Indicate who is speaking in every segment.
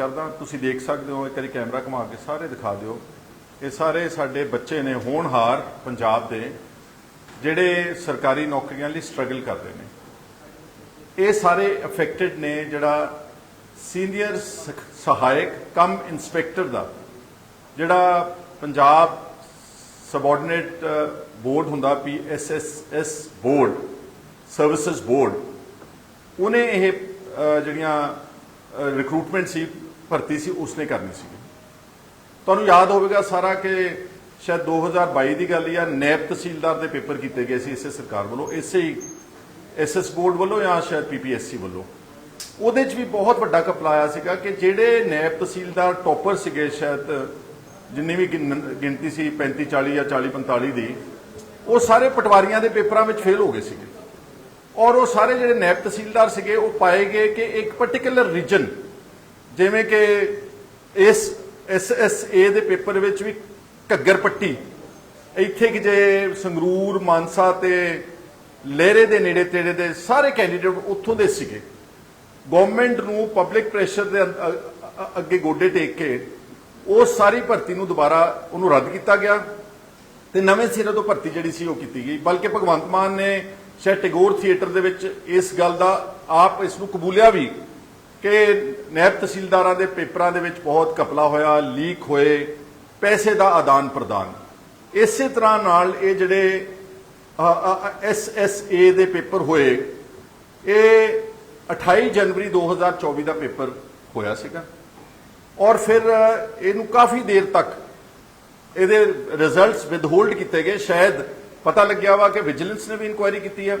Speaker 1: ਕਰਦਾ, ਤੁਸੀਂ ਦੇਖ ਸਕਦੇ ਹੋ, ਇੱਕ ਵਾਰੀ ਕੈਮਰਾ ਘੁਮਾ ਕੇ ਸਾਰੇ ਦਿਖਾ ਦਿਓ। ਇਹ ਸਾਰੇ ਸਾਡੇ ਬੱਚੇ ਨੇ ਹੋਣਹਾਰ ਪੰਜਾਬ ਦੇ, ਜਿਹੜੇ ਸਰਕਾਰੀ ਨੌਕਰੀਆਂ ਲਈ ਸਟਰਗਲ ਕਰ ਰਹੇ ਨੇ। ਇਹ ਸਾਰੇ ਅਫੈਕਟਡ ਨੇ ਜਿਹੜਾ ਸੀਨੀਅਰ ਸਹਾਇਕ ਕਮ ਇਨਸਪੈਕਟਰ ਦਾ, ਜਿਹੜਾ ਪੰਜਾਬ ਸਬਆਰਡੀਨੇਟ ਬੋਰਡ ਹੁੰਦਾ P S S S board services board ਉਹਨੇ ਇਹ ਜਿਹੜੀਆਂ ਰਿਕਰੂਟਮੈਂਟ ਸੀ ਭਰਤੀ ਸੀ, ਉਸਨੇ ਕਰਨੀ ਸੀ। ਤੁਹਾਨੂੰ ਯਾਦ ਹੋਵੇਗਾ ਸਾਰਾ ਕਿ ਸ਼ਾਇਦ 2022 ਦੀ ਗੱਲ ਜਾਂ ਨੈਬ ਤਹਿਸੀਲਦਾਰ ਦੇ ਪੇਪਰ ਕੀਤੇ ਗਏ ਸੀ ਇਸੇ ਸਰਕਾਰ ਵੱਲੋਂ, ਇਸੇ ਹੀ ਐਸਐਸ ਬੋਰਡ ਵੱਲੋਂ ਜਾਂ ਸ਼ਾਇਦ ਪੀਪੀਐਸਸੀ ਵੱਲੋਂ। ਉਹਦੇ 'ਚ ਵੀ ਬਹੁਤ ਵੱਡਾ ਕਪਲਾ ਆਇਆ ਸੀਗਾ ਕਿ ਜਿਹੜੇ ਨੈਬ ਤਹਿਸੀਲਦਾਰ ਟੌਪਰ ਸੀਗੇ ਸ਼ਾਇਦ, ਜਿੰਨੀ ਵੀ ਗਿਣ- ਗਿਣਤੀ ਸੀ 35 40 ਜਾਂ 40 45 ਦੀ, ਉਹ ਸਾਰੇ ਪਟਵਾਰੀਆਂ ਦੇ ਪੇਪਰਾਂ ਵਿੱਚ ਫੇਲ ਹੋ ਗਏ ਸੀਗੇ। ਔਰ ਉਹ ਸਾਰੇ ਜਿਹੜੇ ਨੈਬ ਤਹਿਸੀਲਦਾਰ ਸੀਗੇ, ਉਹ ਪਾਏ ਗਏ ਕਿ ਇੱਕ ਪਾਰਟਿਕੂਲਰ ਰੀਜਨ ਜਿਵੇਂ ਕਿ ਇਸ ਐਸਐਸਏ ਦੇ ਪੇਪਰ ਵਿੱਚ ਵੀ ਘੱਗਰ ਪੱਟੀ। ਇੱਥੇ ਕਿ ਜੇ ਸੰਗਰੂਰ, ਮਾਨਸਾ ਤੇ ਲਹਿਰੇ ਦੇ ਨੇੜੇ ਤੇੜੇ ਦੇ ਸਾਰੇ ਕੈਂਡੀਡੇਟ ਉੱਥੋਂ ਦੇ ਸੀਗੇ। ਗਵਰਨਮੈਂਟ ਨੂੰ ਪਬਲਿਕ ਪ੍ਰੈਸ਼ਰ ਦੇ ਅੱਗੇ ਗੋਡੇ ਟੇਕ ਕੇ ਉਹ ਸਾਰੀ ਭਰਤੀ ਨੂੰ ਦੁਬਾਰਾ ਉਹਨੂੰ ਰੱਦ ਕੀਤਾ ਗਿਆ ਤੇ ਨਵੇਂ ਸਿਰੇ ਤੋਂ ਭਰਤੀ ਜਿਹੜੀ ਸੀ ਉਹ ਕੀਤੀ ਗਈ। ਬਲਕਿ ਭਗਵੰਤ ਮਾਨ ਨੇ ਸ਼ਾਇਦ ਟੈਗੋਰ ਥੀਏਟਰ ਦੇ ਵਿੱਚ ਇਸ ਗੱਲ ਦਾ ਆਪ ਇਸ ਨੂੰ ਕਬੂਲਿਆ ਵੀ ਕਿ ਨਾਇਬ ਤਹਿਸੀਲਦਾਰਾਂ ਦੇ ਪੇਪਰਾਂ ਦੇ ਵਿੱਚ ਬਹੁਤ ਕਪਲਾ ਹੋਇਆ, ਲੀਕ ਹੋਏ, ਪੈਸੇ ਦਾ ਆਦਾਨ ਪ੍ਰਦਾਨ। ਇਸੇ ਤਰ੍ਹਾਂ ਨਾਲ ਇਹ ਜਿਹੜੇ ਐਸਐਸਏ ਦੇ ਪੇਪਰ ਹੋਏ, ਇਹ 28 ਜਨਵਰੀ 2024 ਦਾ ਪੇਪਰ ਹੋਇਆ ਸੀਗਾ। ਔਰ ਫਿਰ ਇਹਨੂੰ ਕਾਫੀ ਦੇਰ ਤੱਕ ਇਹਦੇ ਰਿਜ਼ਲਟਸ ਵਿਦਹੋਲਡ ਕੀਤੇ ਗਏ। ਸ਼ਾਇਦ ਪਤਾ ਲੱਗਿਆ ਵਾ ਕਿ ਵਿਜੀਲੈਂਸ ਨੇ ਵੀ ਇਨਕੁਆਇਰੀ ਕੀਤੀ ਹੈ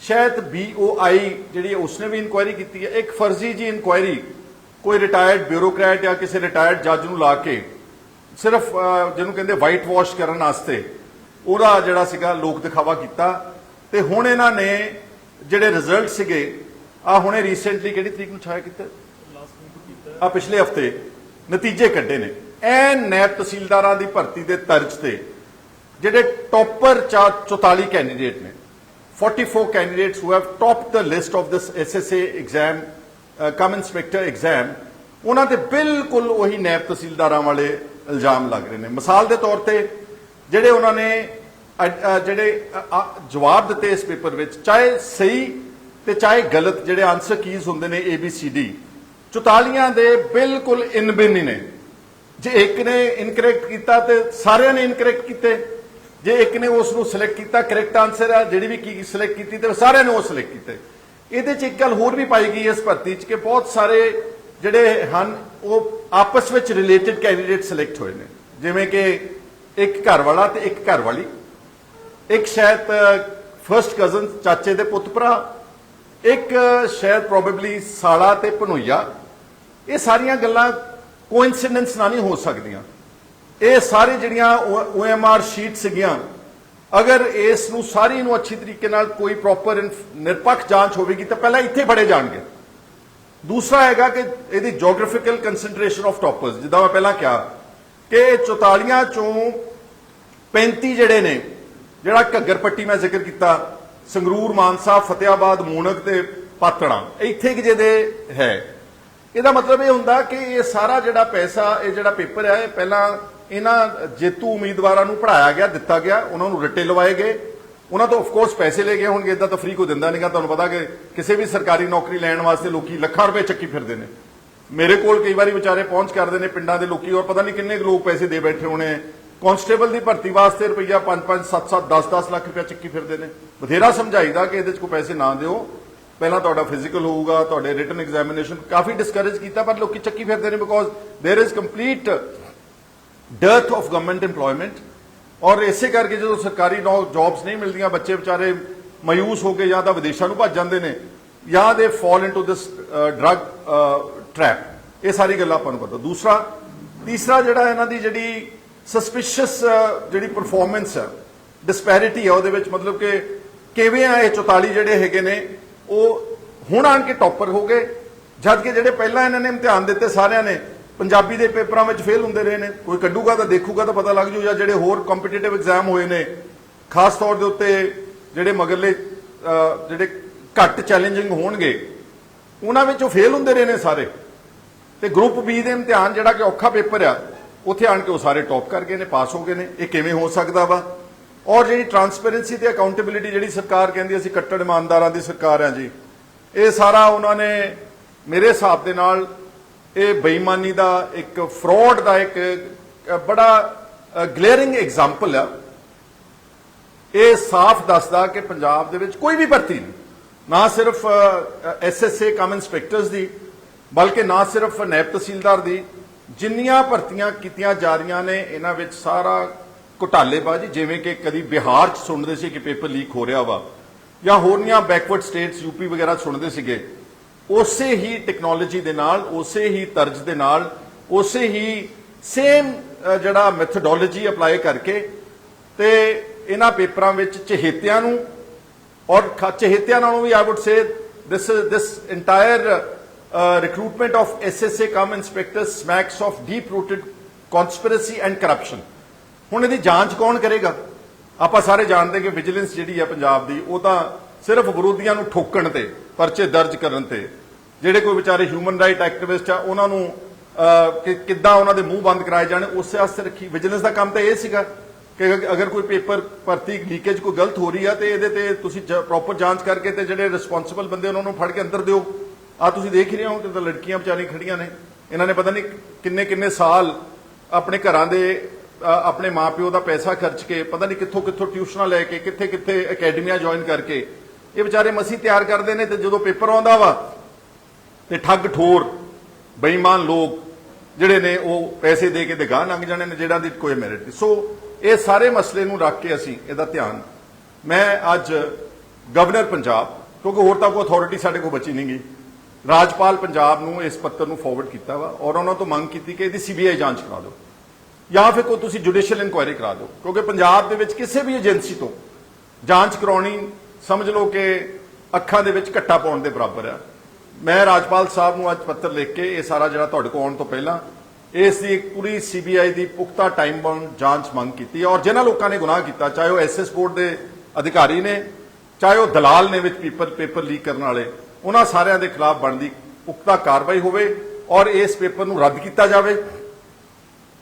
Speaker 1: ਸ਼ਾਇਦ ਬੀਓਆਈ ਜਿਹੜੀ ਹੈ, ਉਸਨੇ ਵੀ ਇਨਕੁਆਇਰੀ ਕੀਤੀ ਹੈ। ਇੱਕ ਫਰਜ਼ੀ ਜੀ ਇਨਕੁਆਇਰੀ ਕੋਈ ਰਿਟਾਇਰਡ ਬਿਊਰੋਕਰੈਟ ਜਾਂ ਕਿਸੇ ਰਿਟਾਇਰਡ ਜੱਜ ਨੂੰ ਲਾ ਕੇ, ਸਿਰਫ ਜਿਹਨੂੰ ਕਹਿੰਦੇ ਵਾਈਟ ਵਾਸ਼ ਕਰਨ ਵਾਸਤੇ, ਉਹਦਾ ਜਿਹੜਾ ਸੀਗਾ ਲੋਕ ਦਿਖਾਵਾ ਕੀਤਾ। ਤੇ ਹੁਣ ਇਹਨਾਂ ਨੇ ਜਿਹੜੇ ਰਿਜ਼ਲਟ ਸੀਗੇ, ਆ ਹੁਣੇ ਰੀਸੈਂਟਲੀ ਕਿਹੜੀ ਤਰੀਕ ਨੂੰ ਛਾਇਆ ਕੀਤਾ? ਆ ਪਿਛਲੇ ਹਫ਼ਤੇ ਨਤੀਜੇ ਕੱਢੇ ਨੇ। ਐਨ ਨੈਬ ਤਹਿਸੀਲਦਾਰਾਂ ਦੀ ਭਰਤੀ ਦੇ ਤਰਜ ਤੇ, ਜਿਹੜੇ ਟੌਪਰ 44 ਕੈਂਡੀਡੇਟ ਨੇ 44 candidates who have topped the list of this SSA exam uh, come inspector exam ਉਹਨਾਂ ਤੇ ਬਿਲਕੁਲ ਉਹੀ ਨੈਬ ਤਹਿਸੀਲਦਾਰਾਂ ਵਾਲੇ ਇਲਜ਼ਾਮ ਲੱਗ ਰਹੇ ਨੇ। ਮਿਸਾਲ ਦੇ ਤੌਰ ਤੇ ਜਿਹੜੇ ਉਹਨਾਂ ਨੇ ਜਿਹੜੇ ਜਵਾਬ ਦਿੱਤੇ ਇਸ ਪੇਪਰ ਵਿੱਚ ਚਾਹੇ ਸਹੀ ਤੇ ਚਾਹੇ ਗਲਤ ਜਿਹੜੇ ਆਨਸਰ ਕੀਜ਼ ਹੁੰਦੇ ਨੇ ਏ ਬੀ ਸੀ ਡੀ 44 ਦੇ ਬਿਲਕੁਲ ਇਨਬਿਨ ਹੀ ਨੇ। ਜੇ ਇੱਕ ਨੇ ਇਨਕਰੈਕਟ ਕੀਤਾ ਤੇ ਸਾਰਿਆਂ ਨੇ ਇਨਕਰੈਕਟ ਕੀਤੇ ਜੇ ਇੱਕ ਨੇ ਉਸ ਨੂੰ ਸਿਲੈਕਟ ਕੀਤਾ ਕਰੈਕਟ ਆਨਸਰ ਆ, ਜਿਹੜੀ ਵੀ ਕੀ ਸਿਲੈਕਟ ਕੀਤੀ ਤੇ ਸਾਰਿਆਂ ਨੇ ਉਹ ਸਿਲੈਕਟ ਕੀਤੇ। ਇਹਦੇ ਚ ਇੱਕ ਗੱਲ ਹੋਰ ਵੀ ਪਾਈ ਗਈ ਇਸ ਭਰਤੀ ਚ ਕਿ ਬਹੁਤ ਸਾਰੇ ਜਿਹੜੇ ਹਨ, ਉਹ ਆਪਸ ਵਿੱਚ ਰਿਲੇਟਡ ਕੈਂਡੀਡੇਟ ਸਿਲੈਕਟ ਹੋਏ ਨੇ। ਜਿਵੇਂ ਕਿ ਇੱਕ ਘਰ ਵਾਲਾ ਤੇ ਇੱਕ ਘਰ ਵਾਲੀ ਇੱਕ ਸ਼ਾਇਦ ਫਰਸਟ ਕਜ਼ਨ ਚਾਚੇ ਦੇ ਪੁੱਤ ਭਰਾ, ਇੱਕ ਸ਼ਾਇਦ ਪ੍ਰੋਬੇਬਲੀ ਸਾਲਾ ਤੇ ਭਨੋਈਆ ਇਹ ਸਾਰੀਆਂ ਗੱਲਾਂ ਕੋਇਨਸੀਡੈਂਸ ਨਾ ਨਹੀਂ ਹੋ ਸਕਦੀਆਂ। ਇਹ ਸਾਰੇ ਜਿਹੜੀਆਂ OMR ਸ਼ੀਟ ਸੀਗੀਆਂ, ਅਗਰ ਇਸ ਨੂੰ ਸਾਰੀ ਨੂੰ ਅੱਛੀ ਤਰੀਕੇ ਨਾਲ ਕੋਈ ਪ੍ਰੋਪਰ ਨਿਰਪੱਖ ਜਾਂਚ ਹੋਵੇਗੀ, ਤਾਂ ਪਹਿਲਾਂ ਇੱਥੇ ਫੜੇ ਜਾਣਗੇ। ਦੂਸਰਾ ਹੈਗਾ ਕਿ ਇਹਦੀ ਜੀਓਗ੍ਰਾਫੀਕਲ ਕਨਸੈਂਟ੍ਰੇਸ਼ਨ ਆਫ ਟੌਪਰਸ ਜਿੱਦਾਂ ਮੈਂ ਪਹਿਲਾਂ ਕਿਹਾ, ਕਿ 44 ਚੋਂ 35 ਜਿਹੜੇ ਨੇ, ਜਿਹੜਾ ਘੱਗਰ ਪੱਟੀ ਮੈਂ ਜ਼ਿਕਰ ਕੀਤਾ, ਸੰਗਰੂਰ, ਮਾਨਸਾ ਫਤਿਆਬਾਦ ਮੂਣਕ ਤੇ ਪਾਤੜਾ, ਇੱਥੇ ਕਿ ਜਿਹਦੇ ਹੈ। ਇਹਦਾ ਮਤਲਬ ਇਹ ਹੁੰਦਾ ਕਿ ਇਹ ਸਾਰਾ ਜਿਹੜਾ ਪੈਸਾ, ਇਹ ਜਿਹੜਾ ਪੇਪਰ ਹੈ, ਇਹ ਪਹਿਲਾਂ ਇਹਨਾਂ ਜੇਤੂ ਉਮੀਦਵਾਰਾਂ ਨੂੰ ਪੜਾਇਆ ਗਿਆ ਦਿੱਤਾ ਗਿਆ ਉਹਨਾਂ ਨੂੰ ਰੱਟੇ ਲਵਾਏ ਗਏ ਉਹਨਾਂ ਤੋਂ ਆਫ ਕੋਰਸ ਪੈਸੇ ਲੈ ਗਏ ਹੋਣਗੇ ਇਦਾਂ ਤਾਂ ਫ੍ਰੀ ਕੋ ਦਿੰਦਾ ਨਹੀਂਗਾ ਤੁਹਾਨੂੰ ਪਤਾ ਕਿ ਕਿਸੇ ਵੀ ਸਰਕਾਰੀ ਨੌਕਰੀ ਲੈਣ ਵਾਸਤੇ ਲੋਕੀ ਲੱਖਾਂ ਰੁਪਏ ਚੱਕੀ ਫਿਰਦੇ ਨੇ ਮੇਰੇ ਕੋਲ ਕਈ ਵਾਰੀ ਵਿਚਾਰੇ ਪਹੁੰਚ ਕਰਦੇ ਨੇ ਪਿੰਡਾਂ ਦੇ ਲੋਕੀ ਔਰ ਪਤਾ ਨਹੀਂ ਕਿੰਨੇ ਕੁ ਲੋਕ ਪੈਸੇ ਦੇ ਬੈਠੇ ਹੋਣੇ ਕਾਂਸਟੇਬਲ ਦੀ ਭਰਤੀ ਵਾਸਤੇ ਰੁਪਈਆ 5 5 7 7 10 10 ਲੱਖ ਰੁਪਏ ਚੱਕੀ ਫਿਰਦੇ ਨੇ ਬਥੇਰਾ ਸਮਝਾਈਦਾ ਕਿ ਇਹਦੇ 'ਚ ਕੋਈ ਪੈਸੇ ਨਾ ਦਿਓ ਪਹਿਲਾਂ ਤੁਹਾਡਾ ਫਿਜ਼ੀਕਲ ਹੋਊਗਾ ਤੁਹਾਡੇ ਰਿਟਨ ਐਗਜ਼ਾਮੀਨੇਸ਼ਨ ਕਾਫੀ ਡਿਸਕਰੇਜ ਕੀਤਾ ਪਰ ਲੋਕੀ ਚੱਕੀ ਫਿਰਦੇ ਨੇ because there is complete dearth of government EMPLOYMENT. ਔਰ ਇਸੇ ਕਰਕੇ ਜਦੋਂ ਸਰਕਾਰੀ ਜੌਬਸ ਨਹੀਂ ਮਿਲਦੀਆਂ, ਬੱਚੇ ਵਿਚਾਰੇ ਮਾਯੂਸ ਹੋ ਕੇ ਜਾਂ ਤਾਂ ਵਿਦੇਸ਼ਾਂ ਨੂੰ ਭੱਜ ਜਾਂਦੇ ਨੇ, ਜਾਂ ਦੇ fall into this drug trap ਇਹ ਸਾਰੀ ਗੱਲਾਂ ਆਪਾਂ ਨੂੰ ਪਤਾ। ਦੂਸਰਾ, ਤੀਸਰਾ ਜਿਹੜਾ ਇਹਨਾਂ ਦੀ ਜਿਹੜੀ ਸਸਪੀਸ਼ੀਅਸ ਜਿਹੜੀ ਪਰਫਾਰਮੈਂਸ ਹੈ ਡਿਸਪੈਰਿਟੀ ਹੈ, ਉਹਦੇ ਵਿੱਚ ਮਤਲਬ ਕਿ ਕਿਵੇਂ ਆ ਇਹ 44 ਜਿਹੜੇ ਹੈਗੇ ਨੇ, ਉਹ ਹੁਣ ਆਣ ਕੇ ਟੌਪਰ ਹੋ ਗਏ, ਜਦ ਕਿ ਜਿਹੜੇ ਪਹਿਲਾਂ ਇਹਨਾਂ ਨੇ ਇਮਤਿਹਾਨ ਦਿੱਤੇ ਸਾਰਿਆਂ ਨੇ ਪੰਜਾਬੀ ਦੇ ਪੇਪਰਾਂ ਵਿੱਚ ਫੇਲ ਹੁੰਦੇ ਰਹੇ ਨੇ। ਕੋਈ ਕੱਢੂਗਾ ਤਾਂ ਦੇਖੂਗਾ ਤਾਂ ਪਤਾ ਲੱਗ ਜੂ ਜਾਂ ਜਿਹੜੇ ਹੋਰ ਕੰਪੀਟੀਟਿਵ ਐਗਜ਼ਾਮ ਹੋਏ ਨੇ, ਖਾਸ ਤੌਰ ਦੇ ਉੱਤੇ ਜਿਹੜੇ ਮਗਰਲੇ ਜਿਹੜੇ ਘੱਟ ਚੈਲੰਜਿੰਗ ਹੋਣਗੇ, ਉਹਨਾਂ ਵਿੱਚ ਉਹ ਫੇਲ ਹੁੰਦੇ ਰਹੇ ਨੇ ਸਾਰੇ। ਤੇ ਗਰੁੱਪ ਬੀ ਦੇ ਇਮਤਿਹਾਨ ਜਿਹੜਾ ਕਿ ਔਖਾ ਪੇਪਰ ਆ, ਉੱਥੇ ਆਣ ਕੇ ਉਹ ਸਾਰੇ ਟੌਪ ਕਰ ਗਏ ਨੇ ਪਾਸ ਹੋ ਗਏ ਨੇ। ਇਹ ਕਿਵੇਂ ਹੋ ਸਕਦਾ ਵਾ? ਔਰ ਜਿਹੜੀ ਟਰਾਂਸਪੇਰੈਂਸੀ ਤੇ ਅਕਾਊਂਟੇਬਿਲਿਟੀ ਜਿਹੜੀ ਸਰਕਾਰ ਕਹਿੰਦੀ ਅਸੀਂ ਕੱਟੜ ਇਮਾਨਦਾਰਾਂ ਦੀ ਸਰਕਾਰ ਆ ਜੀ, ਇਹ ਸਾਰਾ ਉਹਨਾਂ ਨੇ ਮੇਰੇ ਹਿਸਾਬ ਦੇ ਨਾਲ ਇਹ ਬੇਈਮਾਨੀ ਦਾ ਇੱਕ ਫਰਾਡ ਦਾ ਇੱਕ ਬੜਾ ਗਲੇਅਰਿੰਗ ਐਗਜ਼ਾਮਪਲ ਆ। ਇਹ ਸਾਫ਼ ਦੱਸਦਾ ਕਿ ਪੰਜਾਬ ਦੇ ਵਿੱਚ ਕੋਈ ਵੀ ਭਰਤੀ ਨਹੀਂ। ਨਾ ਸਿਰਫ ਐਸਐਸਏ ਕਮ ਇਨਸਪੈਕਟਰਸ ਦੀ, ਬਲਕਿ ਨਾ ਸਿਰਫ ਨਾਇਬ ਤਹਿਸੀਲਦਾਰ ਦੀ, ਜਿੰਨੀਆਂ ਭਰਤੀਆਂ ਕੀਤੀਆਂ ਜਾ ਰਹੀਆਂ ਨੇ, ਇਹਨਾਂ ਵਿੱਚ ਸਾਰਾ ਘੁਟਾਲੇਬਾਜ਼ੀ, ਜਿਵੇਂ ਕਿ ਕਦੀ ਬਿਹਾਰ 'ਚ ਸੁਣਦੇ ਸੀ ਕਿ ਪੇਪਰ ਲੀਕ ਹੋ ਰਿਹਾ ਵਾ, ਜਾਂ ਹੋਰਨੀਆਂ ਬੈਕਵਰਡ ਸਟੇਟਸ ਯੂਪੀ ਵਗੈਰਾ ਸੁਣਦੇ ਸੀਗੇ। ਉਸੇ ਹੀ ਟੈਕਨੋਲੋਜੀ ਦੇ ਨਾਲ, ਉਸੇ ਹੀ ਤਰਜ਼ ਦੇ ਨਾਲ, ਉਸੇ ਹੀ ਸੇਮ ਜਿਹੜਾ ਮੈਥਡੋਲੋਜੀ ਅਪਲਾਈ ਕਰਕੇ ਤੇ ਇਹਨਾਂ ਪੇਪਰਾਂ ਵਿੱਚ ਚਹੇਤਿਆਂ ਨੂੰ ਔਰ ਚਹੇਤਿਆਂ ਨਾਲੋਂ ਵੀ I would say this this entire recruitment of SSA cum inspectors smacks of deep rooted conspiracy and corruption ਹੁਣ ਇਹਦੀ ਜਾਂਚ ਕੌਣ ਕਰੇਗਾ? ਆਪਾਂ ਸਾਰੇ ਜਾਣਦੇ ਕਿ ਵਿਜੀਲੈਂਸ ਜਿਹੜੀ ਹੈ ਪੰਜਾਬ ਦੀ, ਉਹ ਤਾਂ ਸਿਰਫ ਵਿਰੋਧੀਆਂ ਨੂੰ ਠੋਕਣ ਤੇ ਪਰਚੇ ਦਰਜ ਕਰਨ ਤੇ। ਜਿਹੜੇ ਕੋਈ ਵਿਚਾਰੇ ਹਿਊਮਨ ਰਾਈਟ ਐਕਟਿਵਿਸਟ ਆ ਉਹਨਾਂ ਨੂੰ ਕਿ ਕਿੱਦਾਂ ਉਹਨਾਂ ਦੇ ਮੂੰਹ ਬੰਦ ਕਰਾਏ ਜਾਣ ਉਸ ਵਾਸਤੇ ਰੱਖੀ ਵਿਜੀਲੈਂਸ ਦਾ ਕੰਮ ਤਾਂ ਇਹ ਸੀਗਾ ਕਿ ਅਗਰ ਕੋਈ ਪੇਪਰ ਭਰਤੀ ਲੀਕੇਜ ਕੋਈ ਗਲਤ ਹੋ ਰਹੀ ਆ ਤੇ ਇਹਦੇ ਤੇ ਤੁਸੀਂ ਪ੍ਰੋਪਰ ਜਾਂਚ ਕਰਕੇ ਤੇ ਜਿਹੜੇ ਰਿਸਪੌਂਸਿਬਲ ਬੰਦੇ ਉਹਨਾਂ ਨੂੰ ਫੜ ਕੇ ਅੰਦਰ ਦਿਓ। ਆ ਤੁਸੀਂ ਦੇਖ ਰਹੇ ਹੋ ਕਿ ਤਾਂ ਲੜਕੀਆਂ ਵਿਚਾਰੀਆਂ ਖੜੀਆਂ ਨੇ। ਇਹਨਾਂ ਨੇ ਪਤਾ ਨਹੀਂ ਕਿੰਨੇ ਕਿੰਨੇ ਸਾਲ ਆਪਣੇ ਘਰਾਂ ਦੇ ਅ, ਆਪਣੇ ਮਾਪਿਓ ਦਾ ਪੈਸਾ ਖਰਚ ਕੇ ਪਤਾ ਨਹੀਂ ਕਿੱਥੋਂ ਕਿੱਥੋਂ ਟਿਊਸ਼ਨਾਂ ਲੈ ਕੇ ਕਿੱਥੇ ਕਿੱਥੇ ਅਕੈਡਮੀਆਂ ਜੁਆਇਨ ਕਰਕੇ ਇਹ ਵਿਚਾਰੇ ਮਸੀ ਤਿਆਰ ਕਰਦੇ ਨੇ ਤੇ ਜਦੋਂ ਪੇਪਰ ਆਉਂਦਾ ਵਾ ਤੇ ਠੱਗ ਠੋਰ, ਬੇਈਮਾਨ ਲੋਕ ਜਿਹੜੇ ਨੇ ਉਹ ਪੈਸੇ ਦੇ ਕੇ ਤੇ ਗਾਹ ਲੰਘ ਜਾਣੇ ਨੇ ਜਿਹੜਾ ਦੀ ਕੋਈ ਮੈਰਿਟ ਨਹੀਂ। ਸੋ ਇਹ ਸਾਰੇ ਮਸਲੇ ਨੂੰ ਰੱਖ ਕੇ ਅਸੀਂ ਇਹਦਾ ਧਿਆਨ ਮੈਂ ਅੱਜ ਗਵਰਨਰ ਪੰਜਾਬ, ਕਿਉਂਕਿ ਹੋਰ ਤਾਂ ਕੋਈ ਅਥਾਰਟੀ ਸਾਡੇ ਕੋਲ ਬਚੀ ਨਹੀਂ ਗਈ ਰਾਜਪਾਲ ਪੰਜਾਬ ਨੂੰ ਇਸ ਪੱਤਰ ਨੂੰ ਫਾਰਵਰਡ ਕੀਤਾ ਵਾ ਔਰ ਉਹਨਾਂ ਤੋਂ ਮੰਗ ਕੀਤੀ ਕਿ ਇਹਦੀ ਸੀਬੀਆਈ ਜਾਂਚ ਕਰਾ ਦਿਓ। ਜਾਂ ਫਿਰ ਕੋਈ ਤੁਸੀਂ ਜੁਡੀਸ਼ੀਅਲ ਇਨਕੁਆਇਰੀ ਕਰਾ ਦਿਓ, ਕਿਉਂਕਿ ਪੰਜਾਬ ਦੇ ਵਿੱਚ ਕਿਸੇ ਵੀ ਏਜੰਸੀ ਤੋਂ ਜਾਂਚ ਕਰਾਉਣੀ ਸਮਝ ਲਓ ਕਿ ਅੱਖਾਂ ਦੇ ਵਿੱਚ ਘੱਟਾ ਪਾਉਣ ਦੇ ਬਰਾਬਰ ਆ। ਮੈਂ ਰਾਜਪਾਲ ਸਾਹਿਬ ਨੂੰ ਅੱਜ ਪੱਤਰ ਲਿਖ ਕੇ ਇਹ ਸਾਰਾ ਜਿਹੜਾ ਤੁਹਾਡੇ ਕੋਲ ਆਉਣ ਤੋਂ ਪਹਿਲਾਂ ਇਸ ਦੀ ਇੱਕ ਪੂਰੀ ਸੀਬੀਆਈ ਦੀ ਪੁਖਤਾ ਟਾਈਮ ਬਾਉਂਡ ਜਾਂਚ ਮੰਗ ਕੀਤੀ ਔਰ ਜਿਨ੍ਹਾਂ ਲੋਕਾਂ ਨੇ ਗੁਨਾਹ ਕੀਤਾ, ਚਾਹੇ ਉਹ ਐਸਐਸ ਬੋਰਡ ਦੇ ਅਧਿਕਾਰੀ ਨੇ, ਚਾਹੇ ਉਹ ਦਲਾਲ ਨੇ ਵਿੱਚ ਪੇਪਰ ਪੇਪਰ ਲੀਕ ਕਰਨ ਵਾਲੇ, ਉਹਨਾਂ ਸਾਰਿਆਂ ਦੇ ਖਿਲਾਫ ਬਣਦੀ ਪੁਖਤਾ ਕਾਰਵਾਈ ਹੋਵੇ ਔਰ ਇਸ ਪੇਪਰ ਨੂੰ ਰੱਦ ਕੀਤਾ ਜਾਵੇ।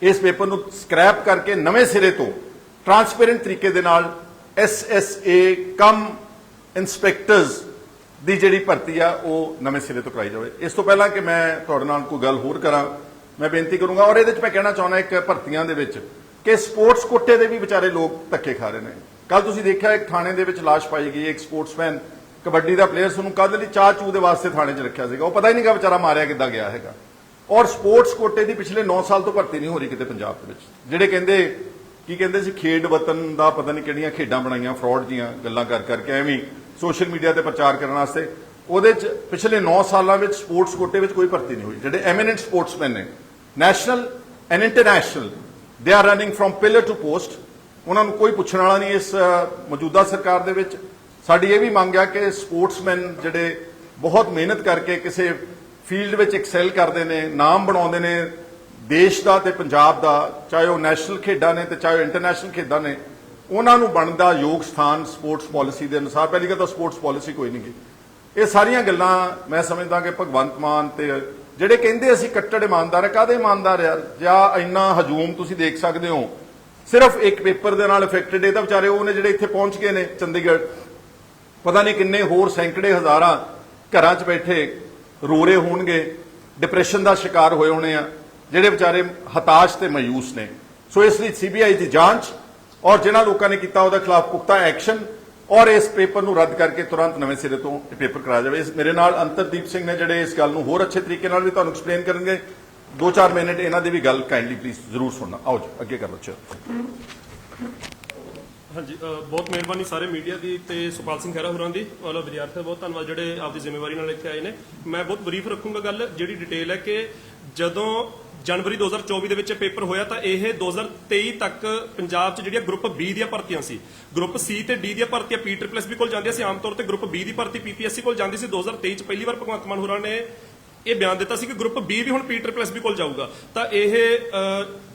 Speaker 1: ਇਸ ਪੇਪਰ ਨੂੰ ਸਕ੍ਰੈਪ ਕਰਕੇ ਨਵੇਂ ਸਿਰੇ ਤੋਂ ਟਰਾਂਸਪੇਰੈਂਟ ਤਰੀਕੇ ਦੇ ਨਾਲ ਐਸਐਸਏ ਕਮ ਇਨਸਪੈਕਟਰਸ ਦੀ ਜਿਹੜੀ ਭਰਤੀ ਆ, ਉਹ ਨਵੇਂ ਸਿਰੇ ਤੋਂ ਕਰਾਈ ਜਾਵੇ। ਇਸ ਤੋਂ ਪਹਿਲਾਂ ਕਿ ਮੈਂ ਤੁਹਾਡੇ ਨਾਲ ਕੋਈ ਗੱਲ ਹੋਰ ਕਰਾਂ, ਮੈਂ ਬੇਨਤੀ ਕਰੂੰਗਾ, ਔਰ ਇਹਦੇ ਵਿੱਚ ਮੈਂ ਕਹਿਣਾ ਚਾਹੁੰਦਾ ਇੱਕ ਭਰਤੀਆਂ ਦੇ ਵਿੱਚ ਕਿ ਸਪੋਰਟਸ ਕੋਟੇ ਦੇ ਵੀ ਵਿਚਾਰੇ ਲੋਕ ਧੱਕੇ ਖਾ ਰਹੇ ਨੇ। ਕੱਲ ਤੁਸੀਂ ਦੇਖਿਆ, ਇੱਕ ਥਾਣੇ ਦੇ ਵਿੱਚ ਲਾਸ਼ ਪਾਈ ਗਈ, ਇੱਕ ਸਪੋਰਟਸਮੈਨ ਕਬੱਡੀ ਦਾ ਪਲੇਅਰ ਸਾਨੂੰ ਕੱਲ ਲਈ ਚਾਹ ਚੂ ਦੇ ਵਾਸਤੇ ਥਾਣੇ 'ਚ ਰੱਖਿਆ ਸੀਗਾ। ਉਹ ਪਤਾ ਹੀ ਨਹੀਂਗਾ ਵਿਚਾਰਾ ਮਾਰਿਆ ਕਿੱਦਾਂ ਗਿਆ ਹੈਗਾ। ਔਰ ਸਪੋਰਟਸ ਕੋਟੇ ਦੀ ਪਿਛਲੇ 9 ਸਾਲ ਤੋਂ ਭਰਤੀ ਨਹੀਂ ਹੋ ਰਹੀ ਕਿਤੇ ਪੰਜਾਬ ਦੇ ਵਿੱਚ। ਜਿਹੜੇ ਕਹਿੰਦੇ, ਕੀ ਕਹਿੰਦੇ ਸੀ, ਖੇਡ ਵਤਨ ਦਾ ਪਤਾ ਨਹੀਂ ਕਿਹੜੀਆਂ ਖੇਡਾਂ ਬਣਾਈਆਂ, ਫਰਾਡ ਦੀਆਂ ਗੱਲਾਂ ਕਰ ਕਰਕੇ ਐਵੇਂ ਸੋਸ਼ਲ ਮੀਡੀਆ ਤੇ ਪ੍ਰਚਾਰ ਕਰਨ ਵਾਸਤੇ। ਉਹਦੇ 'ਚ ਪਿਛਲੇ 9 ਸਾਲਾਂ ਵਿੱਚ ਸਪੋਰਟਸ ਕੋਟੇ ਵਿੱਚ ਕੋਈ ਭਰਤੀ ਨਹੀਂ ਹੋਈ। ਜਿਹੜੇ ਐਮੀਨੈਂਟ ਸਪੋਰਟਸਮੈਨ ਨੇ ਨੈਸ਼ਨਲ ਐਂਡ ਇੰਟਰਨੈਸ਼ਨਲ ਦੇ are running from pillar to post ਉਹਨਾਂ ਨੂੰ ਕੋਈ ਪੁੱਛਣ ਵਾਲਾ ਨਹੀਂ ਇਸ ਮੌਜੂਦਾ ਸਰਕਾਰ ਦੇ ਵਿੱਚ। ਸਾਡੀ ਇਹ ਵੀ ਮੰਗ ਆ ਕਿ ਸਪੋਰਟਸਮੈਨ ਜਿਹੜੇ ਬਹੁਤ ਮਿਹਨਤ ਕਰਕੇ ਕਿਸੇ ਫੀਲਡ ਵਿੱਚ ਐਕਸੈਲ ਕਰਦੇ ਨੇ, ਨਾਮ ਬਣਾਉਂਦੇ ਨੇ, ਦੇਸ਼ ਦਾ ਤੇ ਪੰਜਾਬ ਦਾ, ਚਾਹੇ ਉਹ ਨੈਸ਼ਨਲ ਖੇਡਾਂ ਨੇ ਤੇ ਚਾਹੇ ਉਹ ਇੰਟਰਨੈਸ਼ਨਲ ਖੇਡਾਂ ਨੇ ਉਹਨਾਂ ਨੂੰ ਬਣਦਾ ਯੋਗ ਸਥਾਨ ਸਪੋਰਟਸ ਪਾਲਿਸੀ ਦੇ ਅਨੁਸਾਰ। ਪਹਿਲੀ ਗੱਲ ਤਾਂ ਸਪੋਰਟਸ ਪਾਲਿਸੀ ਕੋਈ ਨਹੀਂ ਗੀ। ਇਹ ਸਾਰੀਆਂ ਗੱਲਾਂ ਮੈਂ ਸਮਝਦਾ ਕਿ ਭਗਵੰਤ ਮਾਨ ਤੇ ਜਿਹੜੇ ਕਹਿੰਦੇ ਅਸੀਂ ਕੱਟੜ ਇਮਾਨਦਾਰ ਆ ਕਾਦੇ ਇਮਾਨਦਾਰ ਯਾਰ ਜਾਂ ਇੰਨਾ ਹਜੂਮ ਤੁਸੀਂ ਦੇਖ ਸਕਦੇ ਹੋ। ਸਿਰਫ ਇੱਕ ਪੇਪਰ ਦੇ ਨਾਲ ਅਫੈਕਟਡ ਇਹ ਤਾਂ ਵਿਚਾਰੇ ਉਹ ਨੇ ਜਿਹੜੇ ਇੱਥੇ ਪਹੁੰਚ ਗਏ ਨੇ ਚੰਡੀਗੜ੍ਹ। ਪਤਾ ਨਹੀਂ ਕਿੰਨੇ ਹੋਰ ਸੈਂਕੜੇ ਹਜ਼ਾਰਾਂ ਘਰਾਂ 'ਚ ਬੈਠੇ ਰੋ ਰਹੇ ਹੋਣਗੇ ਡਿਪਰੈਸ਼ਨ ਦਾ ਸ਼ਿਕਾਰ ਹੋਏ ਹੋਣੇ ਆ, ਜਿਹੜੇ ਵਿਚਾਰੇ ਹਤਾਸ਼ ਤੇ ਮਾਯੂਸ ਨੇ। ਸੋ ਇਸ ਲਈ ਸੀਬੀਆਈ ਦੀ ਜਾਂਚ ਔਰ ਜਿਨ੍ਹਾਂ ਲੋਕਾਂ ਨੇ ਕੀਤਾ ਉਹਦੇ ਖਿਲਾਫ ਪੁਖਤਾ ਐਕਸ਼ਨ, ਔਰ ਇਸ ਪੇਪਰ ਨੂੰ ਰੱਦ ਕਰਕੇ ਤੁਰੰਤ ਨਵੇਂ ਸਿਰੇ ਤੋਂ ਇਹ ਪੇਪਰ ਕਰਾਇਆ ਜਾਵੇ। ਇਸ ਮੇਰੇ ਨਾਲ ਅੰਤਰਦੀਪ ਸਿੰਘ ਨੇ ਜਿਹੜੇ ਇਸ ਗੱਲ ਨੂੰ ਹੋਰ ਅੱਛੇ ਤਰੀਕੇ ਨਾਲ ਵੀ ਤੁਹਾਨੂੰ ਐਕਸਪਲੇਨ ਕਰਨਗੇ। 2-4 ਮਿੰਟ ਇਹਨਾਂ ਦੀ ਵੀ ਗੱਲ ਕਾਈਂਡਲੀ ਪਲੀਜ਼ ਜ਼ਰੂਰ ਸੁਣਨਾ। ਆਓ ਜੀ, ਅੱਗੇ ਕਰ ਲਓ ਚਲੋ
Speaker 2: ਹਾਂਜੀ ਬਹੁਤ ਮਿਹਰਬਾਨੀ ਸਾਰੇ ਮੀਡੀਆ ਦੀ ਤੇ ਸੁਪਾਲ ਸਿੰਘ ਖਹਿਰਾ ਹੋਰਾਂ ਦੀ। ਔਰ ਵਿਦਿਆਰਥੀਆਂ ਦਾ ਬਹੁਤ ਧੰਨਵਾਦ ਜਿਹੜੇ ਆਪਦੀ ਜ਼ਿੰਮੇਵਾਰੀ ਨਾਲ ਇੱਥੇ ਆਏ ਨੇ। ਮੈਂ ਬਹੁਤ ਬਰੀਫ ਰੱਖੂੰਗਾ ਗੱਲ ਜਿਹੜੀ ਡਿਟੇਲ ਹੈ ਕਿ ਜਦੋਂ ਜਨਵਰੀ 2024 ਦੇ ਵਿੱਚ ਇਹ ਪੇਪਰ ਹੋਇਆ ਤਾਂ ਇਹ 2023 ਤੱਕ ਪੰਜਾਬ 'ਚ ਜਿਹੜੀਆਂ ਗਰੁੱਪ B ਦੀਆਂ ਭਰਤੀਆਂ ਸੀ ਗਰੁੱਪ C ਤੇ D ਦੀਆਂ ਭਰਤੀਆਂ ਪੀ ਵੀ ਕੋਲ ਜਾਂਦੀਆਂ ਸੀ ਆਮ ਤੌਰ ਤੇ ਗਰੁੱਪ B ਦੀ ਭਰਤੀ ਪੀਪੀਐਸਸੀ ਕੋਲ ਜਾਂਦੀ ਸੀ। 2023 'ਚ ਪਹਿਲੀ ਵਾਰ ਭਗਵੰਤ ਮਾਨ ਹੋਰਾਂ ਨੇ ਇਹ ਬਿਆਨ ਦਿੱਤਾ ਸੀ ਕਿ ਗਰੁੱਪ B ਵੀ ਹੁਣ ਪੀ ਵੀ ਕੋਲ ਜਾਊਗਾ। ਤਾਂ ਇਹ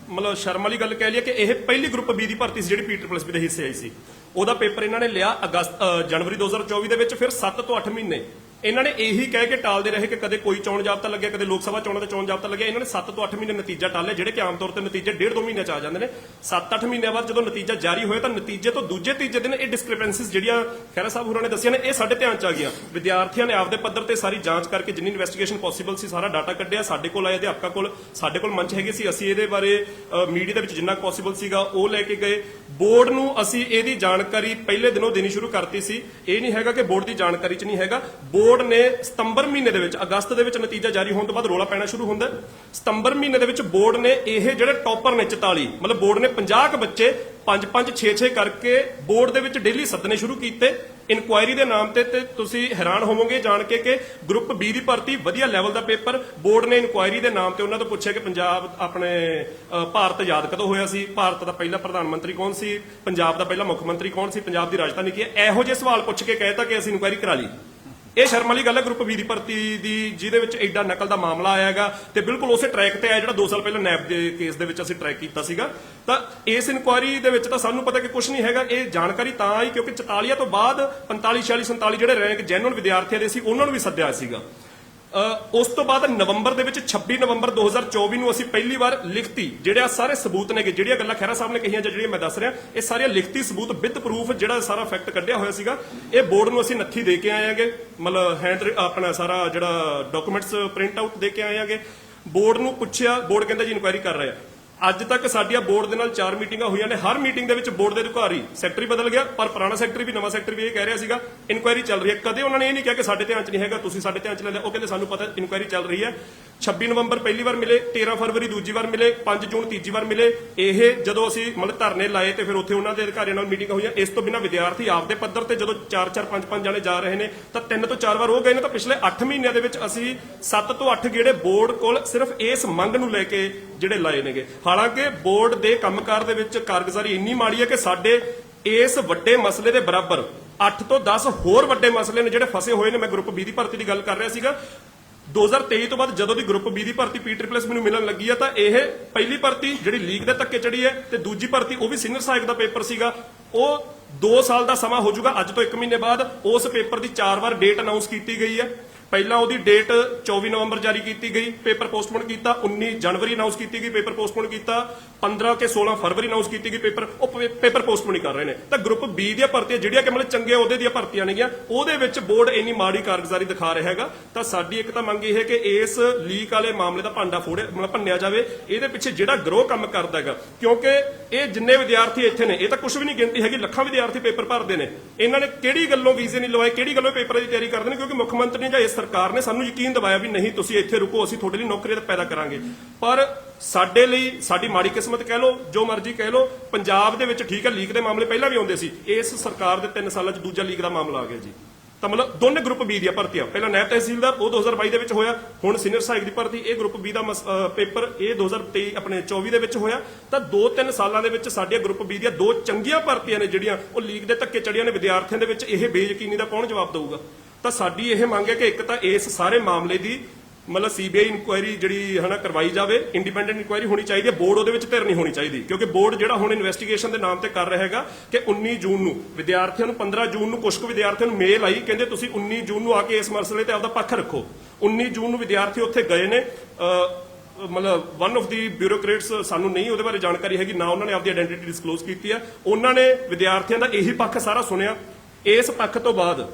Speaker 2: ਮਤਲਬ ਸ਼ਰਮ ਵਾਲੀ ਗੱਲ ਕਹਿ ਲਈਏ ਕਿ ਇਹ ਪਹਿਲੀ ਗਰੁੱਪ B ਦੀ ਭਰਤੀ ਸੀ ਜਿਹੜੀ ਪੀ ਦੇ ਹਿੱਸੇ ਆਈ ਸੀ। ਉਹਦਾ ਪੇਪਰ ਇਹਨਾਂ ਨੇ ਲਿਆ ਅਗਸਤ ਅ, ਜਨਵਰੀ 2024 ਦੇ ਵਿੱਚ ਫਿਰ 7 ਤੋਂ 8 ਮਹੀਨੇ ਇਹਨਾਂ ਨੇ ਇਹੀ ਕਹਿ ਕੇ ਟਾਲਦੇ ਰਹੇ ਕਿ ਕਦੇ ਕੋਈ ਚੋਣ ਜਾਬਤਾ ਲੱਗਿਆ, ਕਦੇ ਲੋਕ ਸਭਾ ਚੋਣਾਂ ਦਾ ਚੋਣ ਜਾਬਤਾ ਲੱਗਿਆ। ਇਹਨਾਂ ਨੇ 7 ਤੋਂ 8 ਮਹੀਨੇ ਨਤੀਜਾ ਟਾਲਿਆ ਜਿਹੜੇ ਕਿ ਆਮ ਤੌਰ ਤੇ ਨਤੀਜੇ ਡੇਢ ਦੋ ਮਹੀਨੇ ਚ ਆ ਜਾਂਦੇ ਨੇ। 7-8 ਮਹੀਨਿਆਂ ਬਾਅਦ ਜਦੋਂ ਨਤੀਜਾ ਜਾਰੀ ਹੋਇਆ ਤਾਂ ਨਤੀਜੇ ਤੋਂ ਦੂਜੇ ਤੀਜੇ ਦਿਨ ਇਹ ਡਿਸਕ੍ਰਿਪੈਂਸੀਜ਼ ਜਿਹੜੀਆਂ ਖਹਿਰਾ ਸਾਹਿਬ ਹੋਰਾਂ ਨੇ ਦੱਸੀਆਂ ਨੇ, ਇਹ ਸਾਡੇ ਧਿਆਨ ਚ ਆ ਗਈਆਂ। ਵਿਦਿਆਰਥੀਆਂ ਨੇ ਆਪਦੇ ਪੱਧਰ ਤੇ ਸਾਰੀ ਜਾਂਚ ਕਰਕੇ ਜਿੰਨੀ ਇਨਵੈਸਟੀਗੇਸ਼ਨ ਪੋਸੀਬਲ ਸੀ, ਸਾਰਾ ਡਾਟਾ ਕੱਢਿਆ। ਸਾਡੇ ਕੋਲ ਆਏ ਅਧਿਆਪਕਾਂ ਕੋਲ, ਸਾਡੇ ਕੋਲ ਮੰਚ ਹੈਗੇ ਸੀ। ਅਸੀਂ ਇਹਦੇ ਬਾਰੇ ਮੀਡੀਆ ਦੇ ਵਿੱਚ ਜਿੰਨਾ ਪੋਸੀਬਲ ਸੀਗਾ, ਉਹ ਲੈ ਕੇ ਗਏ। ਬੋਰਡ ਨੂੰ ਅਸੀਂ ਇਹਦੀ ਜਾਣਕਾਰੀ ਪਹਿਲੇ ਦਿਨੋਂ ਦੇਣੀ ਸ਼ੁਰੂ ਕਰਤੀ ਸੀ। ਇਹ ਨਹੀਂ ਹੈਗਾ ਕਿ ਬੋਰਡ ਦੀ ਜਾਣਕਾਰੀ 'ਚ ਨਹੀਂ ਹੈਗਾ। ਬੋਰਡ ਨੇ ਸਤੰਬਰ ਮਹੀਨੇ ਦੇ ਵਿੱਚ, ਅਗਸਤ ਦੇ ਵਿੱਚ ਨਤੀਜਾ ਜਾਰੀ ਹੋਣ ਤੋਂ ਬਾਅਦ ਰੋਲਾ ਪੈਣਾ ਸ਼ੁਰੂ ਹੁੰਦਾ ਸਤੰਬਰ ਮਹੀਨੇ ਦੇ ਵਿੱਚ ਬੋਰਡ ਨੇ ਇਹ ਜਿਹੜੇ ਟੌਪਰ ਨੇ 44 ਮਤਲਬ ਬੋਰਡ ਨੇ 50 ਕੁ ਬੱਚੇ 5 5 6 6 ਕਰਕੇ ਬੋਰਡ ਦੇ ਵਿੱਚ ਡੇਲੀ ਸੱਦਣੇ ਸ਼ੁਰੂ ਕੀਤੇ। ਇਨਕੁਆਇਰੀ ਦੇ ਨਾਮ ਤੇ ਤੇ ਤੁਸੀਂ ਹੈਰਾਨ ਹੋਵੋਗੇ, ਜਾਣ ਕੇ ਕਿ ਗਰੁੱਪ ਬੀ ਦੀ ਭਰਤੀ ਵਧੀਆ ਲੈਵਲ ਦਾ ਪੇਪਰ ਬੋਰਡ ਨੇ ਇਨਕੁਆਇਰੀ ਦੇ ਨਾਮ ਤੇ ਉਹਨਾਂ ਤੋਂ ਪੁੱਛਿਆ ਕਿ ਪੰਜਾਬ ਆਪਣੇ ਭਾਰਤ ਆਜ਼ਾਦ ਕਦੋਂ ਹੋਇਆ ਸੀ? ਭਾਰਤ ਦਾ ਪਹਿਲਾ ਪ੍ਰਧਾਨ ਮੰਤਰੀ ਕੌਣ ਸੀ? ਪੰਜਾਬ ਦਾ ਪਹਿਲਾ ਮੁੱਖ ਮੰਤਰੀ ਕੌਣ ਸੀ? ਪੰਜਾਬ ਦੀ ਰਾਜਧਾਨੀ ਕੀ ਹੈ? ਇਹੋ ਜਿਹੇ ਸਵਾਲ ਪੁੱਛ ਕੇ ਕਹਿਤਾ ਕਿ ਅਸੀਂ ਇਨਕੁਆਇਰੀ ਕਰਾ ਲਈ। ਇਹ ਸ਼ਰਮ ਵਾਲੀ ਗੱਲ ਹੈ ਗਰੁੱਪ ਵੀ ਦੀ ਭਰਤੀ ਦੀ, ਜਿਹਦੇ ਵਿੱਚ ਐਡਾ ਨਕਲ ਦਾ ਮਾਮਲਾ ਆਇਆ ਆਇਆਗਾ ਤੇ ਬਿਲਕੁਲ ਉਸੇ ਟਰੈਕ ਤੇ ਆਇਆ ਜਿਹੜਾ 2 ਸਾਲ ਪਹਿਲਾਂ ਨੈਪ ਦੇ ਕੇਸ ਦੇ ਵਿੱਚ ਅਸੀਂ ਟਰੈਕ ਕੀਤਾ ਸੀਗਾ। ਤਾਂ ਇਸ ਇਨਕੁਆਇਰੀ ਦੇ ਵਿੱਚ ਤਾਂ ਸਾਨੂੰ ਪਤਾ ਕਿ ਕੁਝ ਨਹੀਂ ਹੈਗਾ, ਇਹ ਜਾਣਕਾਰੀ ਤਾਂ ਆਈ ਕਿਉਂਕਿ 44 ਤੋਂ ਬਾਅਦ 45 46 47 ਜਿਹੜੇ ਰੈਂਕ ਜੈਨੂਅਲ ਵਿਦਿਆਰਥੀਆਂ ਦੇ ਸੀ, ਉਹਨਾਂ ਨੂੰ ਵੀ ਸੱਦਿਆ ਸੀਗਾ। ਉਸ ਤੋਂ ਬਾਅਦ ਨਵੰਬਰ ਦੇ ਵਿੱਚ 26 ਨਵੰਬਰ 2024 ਨੂੰ ਅਸੀਂ ਪਹਿਲੀ ਵਾਰ ਲਿਖਤੀ ਜਿਹੜੇ ਆ ਸਾਰੇ ਸਬੂਤ ਨੇਗੇ ਜਿਹੜੀਆਂ ਗੱਲਾਂ ਖਹਿਰਾ ਸਾਹਿਬ ਨੇ ਕਹੀਆਂ ਜਾਂ ਜਿਹੜੀਆਂ ਮੈਂ ਦੱਸ ਰਿਹਾ, ਇਹ ਸਾਰੀਆਂ ਲਿਖਤੀ ਸਬੂਤ ਵਿਦ ਪ੍ਰੂਫ ਜਿਹੜਾ ਸਾਰਾ ਫੈਕਟ ਕੱਢਿਆ ਹੋਇਆ ਸੀਗਾ। ਇਹ ਬੋਰਡ ਨੂੰ ਅਸੀਂ ਨੱਥੀ ਦੇ ਕੇ ਆਏ ਆਂਗੇ ਮਤਲਬ ਹੈਂਡ ਆਪਣਾ ਸਾਰਾ ਜਿਹੜਾ ਡਾਕੂਮੈਂਟਸ ਪ੍ਰਿੰਟ ਆਊਟ ਦੇ ਕੇ ਆਏ ਆਂਗੇ ਬੋਰਡ ਨੂੰ ਪੁੱਛਿਆ ਬੋਰਡ ਕਹਿੰਦਾ ਜੀ ਇਨਕੁਆਇਰੀ ਕਰ ਰਹੇ ਆ। ਅੱਜ ਤੱਕ ਸਾਡੀਆਂ ਬੋਰਡ ਦੇ ਨਾਲ ਚਾਰ ਮੀਟਿੰਗਾਂ ਹੋਈਆਂ ਨੇ। ਹਰ ਮੀਟਿੰਗ ਦੇ ਵਿੱਚ ਬੋਰਡ ਦੇ ਅਧਿਕਾਰੀ ਸੈਕਟਰੀ ਬਦਲ ਗਿਆ, ਪਰ ਪੁਰਾਣਾ ਸੈਕਟਰੀ ਵੀ ਨਵਾਂ ਸੈਕਟਰੀ ਵੀ ਇਹ ਕਹਿ ਰਿਹਾ ਸੀਗਾ, ਇਨਕੁਆਇਰੀ ਚੱਲ ਰਹੀ ਹੈ। ਕਦੇ ਉਹਨਾਂ ਨੇ ਇਹ ਨਹੀਂ ਕਿਹਾ ਕਿ ਸਾਡੇ ਧਿਆਨ 'ਚ ਨਹੀਂ ਹੈਗਾ, ਤੁਸੀਂ ਸਾਡੇ ਧਿਆਨ 'ਚ ਲੈ ਲਿਆ। ਉਹ ਕਹਿੰਦੇ ਸਾਨੂੰ ਪਤਾ, ਇਨਕੁਆਇਰੀ ਚੱਲ ਰਹੀ ਹੈ। 26 ਨਵੰਬਰ ਪਹਿਲੀ ਵਾਰ ਮਿਲੇ 13 ਫਰਵਰੀ ਦੂਜੀ ਵਾਰ ਮਿਲੇ 5 ਜੂਨ ਤੀਜੀ ਵਾਰ ਮਿਲੇ। ਇਹ ਜਦੋਂ ਅਸੀਂ ਮਤਲਬ ਧਰਨੇ ਲਾਏ ਤੇ ਫਿਰ ਉੱਥੇ ਉਹਨਾਂ ਦੇ ਅਧਿਕਾਰੀਆਂ ਨਾਲ ਮੀਟਿੰਗਾਂ ਹੋਈਆਂ। ਇਸ ਤੋਂ ਬਿਨਾਂ ਵਿਦਿਆਰਥੀ ਆਪਦੇ ਪੱਧਰ ਤੇ ਜਦੋਂ 4-4 5-5 ਜਾਣੇ ਜਾ ਰਹੇ ਨੇ, ਤਾਂ ਤਿੰਨ ਤੋਂ ਚਾਰ ਵਾਰ ਉਹ ਗਏ ਨੇ, ਤਾਂ ਪਿਛਲੇ 8 ਮਹੀਨਿਆਂ ਦੇ ਵਿੱਚ ਅਸੀਂ 7 ਤੋਂ 8 ਗੇੜੇ ਬੋਰਡ ਕੋਲ ਸਿਰਫ ਇਸ ਮੰਗ ਨੂੰ ਲੈ ਕੇ ਜਿਹੜੇ ਲਾਏ ਨੇਗੇ। ਹਾਲਾਂਕਿ ਬੋਰਡ ਦੇ ਕੰਮਕਾਰ ਦੇ ਵਿੱਚ ਕਾਰਗੁਜ਼ਾਰੀ ਇੰਨੀ ਮਾੜੀ ਹੈ ਕਿ ਸਾਡੇ ਇਸ ਵੱਡੇ ਮਸਲੇ ਦੇ ਬਰਾਬਰ 8 ਤੋਂ 10 ਹੋਰ ਵੱਡੇ ਮਸਲੇ ਨੇ ਜਿਹੜੇ ਫਸੇ ਹੋਏ ਨੇ। ਮੈਂ ਗਰੁੱਪ ਬੀ ਦੀ ਭਰਤੀ ਦੀ ਗੱਲ ਕਰ ਰਿਹਾ ਸੀਗਾ। 2023 ਤੋਂ ਬਾਅਦ ਜਦੋਂ ਦੀ ਗਰੁੱਪ ਬੀ ਦੀ ਭਰਤੀ ਪੀ ਟ੍ਰਿਪਲਸ ਮੈਨੂੰ ਮਿਲਣ ਲੱਗੀ ਆ ਤਾਂ ਇਹ ਪਹਿਲੀ ਭਰਤੀ ਜਿਹੜੀ ਲੀਗ ਦੇ ਧੱਕੇ ਚੜੀ ਹੈ ਤੇ ਦੂਜੀ ਭਰਤੀ ਉਹ ਵੀ ਸੀਨੀਅਰ ਸਹਾਇਕ ਦਾ ਪੇਪਰ ਸੀਗਾ। ਉਹ 2 ਸਾਲ ਦਾ ਸਮਾਂ ਹੋ ਜਾਊਗਾ, ਅੱਜ ਤੋਂ 1 ਮਹੀਨੇ ਬਾਅਦ ਉਸ ਪੇਪਰ ਦੀ 4 ਵਾਰ ਡੇਟ ਅਨਾਉਂਸ ਕੀਤੀ ਗਈ ਹੈ। ਪਹਿਲਾਂ ਉਹਦੀ ਡੇਟ 24 ਨਵੰਬਰ ਜਾਰੀ ਕੀਤੀ ਗਈ, ਪੇਪਰ ਪੋਸਟਪੋਨ ਕੀਤਾ 19 ਜਨਵਰੀ ਅਨਾਉਂਸ ਕੀਤੀ ਗਈ, ਪੇਪਰ ਪੋਸਟਪੋਨ ਕੀਤਾ 15 ਕੇ 16 ਫਰਵਰੀ ਅਨਾਉਂਸ ਕੀਤੀ ਗਈ, ਪੇਪਰ, ਉਹ ਪੇ- ਪੇਪਰ ਪੋਸਟਪੋਨ ਹੀ ਕਰ ਰਹੇ ਨੇ। ਤਾਂ ਗਰੁੱਪ ਬੀ ਦੀਆਂ ਭਰਤੀਆਂ ਜਿਹੜੀਆਂ ਕਿ ਮਤਲਬ ਚੰਗੇ ਅਹੁਦੇ ਦੀਆਂ ਭਰਤੀਆਂ ਨੇਗੀਆਂ, ਉਹਦੇ ਵਿੱਚ ਬੋਰਡ ਇੰਨੀ ਮਾੜੀ ਕਾਰਗੁਜ਼ਾਰੀ ਦਿਖਾ ਰਿਹਾ ਹੈਗਾ। ਤਾਂ ਸਾਡੀ ਇੱਕ ਤਾਂ ਮੰਗ ਇਹ ਹੈ ਕਿ ਇਸ ਲੀਕ ਵਾਲੇ ਮਾਮਲੇ ਦਾ ਭਾਂਡਾ ਫੋੜਿਆ, ਮਤਲਬ ਭੰਨਿਆ ਜਾਵੇ। ਇਹਦੇ ਪਿੱਛੇ ਜਿਹੜਾ ਗਰੋਹ ਕੰਮ ਕਰਦਾ ਹੈਗਾ, ਕਿਉਂਕਿ ਇਹ ਜਿੰਨੇ ਵਿਦਿਆਰਥੀ ਇੱਥੇ ਨੇ, ਇਹ ਤਾਂ ਕੁਝ ਵੀ ਨਹੀਂ ਗਿਣਤੀ ਹੈਗੀ, ਲੱਖਾਂ ਵਿਦਿਆਰਥੀ ਪੇਪਰ ਭਰਦੇ ਨੇ। ਇਹਨਾਂ ਨੇ ਕਿਹੜੀ ਗੱਲੋਂ ਵੀਜ਼ੇ ਨਹੀਂ ਲਵਾਏ, ਕਿਹੜੀ ਗੱਲੋਂ ਪੇਪਰਾਂ ਦੀ ਤਿਆਰੀ ਕਰਦੇ ਨੇ, ਕਿਉਂਕਿ ਮੁੱਖ ਮੰਤਰੀ ਨੇ ਜਾਂ ਇਸ ਸਰਕਾਰ ਨੇ ਸਾਨੂੰ ਯਕੀਨ ਦਿਵਾਇਆ ਵੀ ਨਹੀਂ, ਤੁਸੀਂ ਇੱਥੇ ਰੁਕੋ, ਅਸੀਂ ਤੁਹਾਡੇ ਲਈ ਨੌਕਰੀਆਂ ਪੈਦਾ ਕਰਾਂਗੇ। ਪਰ ਸਾਡੇ ਲਈ, ਸਾਡੀ ਮਾੜੀ ਕਿਸਮਤ ਕਹਿ ਲਓ, ਜੋ ਮਰਜ਼ੀ ਕਹਿ ਲਓ, ਪੰਜਾਬ ਦੇ ਵਿੱਚ ਠੀਕ ਹੈ, ਲੀਕ ਦੇ ਮਾਮਲੇ ਪਹਿਲਾਂ ਵੀ ਆਉਂਦੇ ਸੀ। ਇਸ ਸਰਕਾਰ ਦੇ 3 ਸਾਲਾਂ 'ਚ ਦੂਜਾ ਲੀਕ ਦਾ ਮਾਮਲਾ ਆ ਗਿਆ ਜੀ। ਤਾਂ ਮਤਲਬ ਦੋਨੇ ਗਰੁੱਪ ਬੀ ਦੀਆਂ ਭਰਤੀਆਂ, ਪਹਿਲਾਂ ਨਾਇਬ ਤਹਿਸੀਲਦਾਰ, ਉਹ 2022 ਦੇ ਵਿੱਚ ਹੋਇਆ, ਹੁਣ ਸੀਨੀਅਰ ਸਹਾਇਕ ਦੀ ਭਰਤੀ, ਇਹ ਗਰੁੱਪ ਬੀ ਦਾ ਮਸ- ਅਹ ਪੇਪਰ ਇਹ 2023 ਆਪਣੇ 24 ਦੇ ਵਿੱਚ ਹੋਇਆ। ਤਾਂ 2-3 ਸਾਲਾਂ ਦੇ ਵਿੱਚ ਸਾਡੇ ਗਰੁੱਪ ਬੀ ਦੀਆਂ ਦੋ ਚੰਗੀਆਂ ਭਰਤੀਆਂ ਨੇ ਜਿਹੜੀਆਂ, ਉਹ ਲੀਗ ਦੇ ਧੱਕੇ ਚੜੀਆਂ ਨੇ, ਵਿਦਿਆਰਥੀਆਂ ਦੇ ਵਿੱਚ ਇਹ ਬੇਯਕੀਨੀ ਦਾ ਕੌਣ ਜਵਾਬ ਦੇਊਗਾ? ਤਾਂ ਸਾਡੀ ਇਹ ਮੰਗ ਹੈ ਕਿ ਇੱਕ ਤਾਂ ਇਸ ਸਾਰੇ ਮਾਮਲੇ ਦੀ ਮਤਲਬ ਸੀਬੀਆਈ ਇਨਕੁਆਇਰੀ ਜਿਹੜੀ ਹਨਾ ਕਰਵਾਈ ਜਾਵੇ ਇੰਡੀਪੈਂਡੈਂਟ ਇਨਕੁਆਇਰੀ ਹੋਣੀ ਚਾਹੀਦੀ ਹੈ, ਬੋਰਡ ਉਹਦੇ ਵਿੱਚ ਧਿਰ ਨਹੀਂ ਹੋਣੀ ਚਾਹੀਦੀ, ਕਿਉਂਕਿ ਬੋਰਡ ਜਿਹੜਾ ਹੁਣ ਇਨਵੈਸਟੀਗੇਸ਼ਨ ਦੇ ਨਾਮ ਤੇ ਕਰ ਰਿਹਾ ਹੈਗਾ ਕਿ 19 ਜੂਨ ਨੂੰ ਵਿਦਿਆਰਥੀਆਂ ਨੂੰ 15 ਜੂਨ ਨੂੰ ਕੁਝ ਕੁ ਵਿਦਿਆਰਥੀਆਂ ਨੂੰ ਮੇਲ ਆਈ, ਕਹਿੰਦੇ ਤੁਸੀਂ 19 ਜੂਨ ਨੂੰ ਆ ਕੇ ਇਸ ਮਸਲੇ ਤੇ ਆਪਦਾ ਪੱਖ ਰੱਖੋ। 19 ਜੂਨ ਨੂੰ ਵਿਦਿਆਰਥੀ ਉੱਥੇ ਗਏ ਨੇ ਮਤਲਬ ਵਨ ਆਫ ਦੀ ਬਿਊਰੋਕ੍ਰੇਟਸ ਸਾਨੂੰ ਨਹੀਂ ਉਹਦੇ ਬਾਰੇ ਜਾਣਕਾਰੀ ਹੈਗੀ, ਨਾ ਉਹਨਾਂ ਨੇ ਆਪਦੀ ਆਇਡੈਂਟੀਟੀ ਡਿਸਕਲੋਜ਼ ਕੀਤੀ ਹੈ। ਉਹਨਾਂ ਨੇ ਵਿਦਿਆਰਥੀਆਂ ਦਾ ਇਹੀ ਪੱਖ ਸਾਰਾ ਸੁਣਿਆ। ਇਸ ਪੱਖ ਤੋਂ ਬਾਅਦ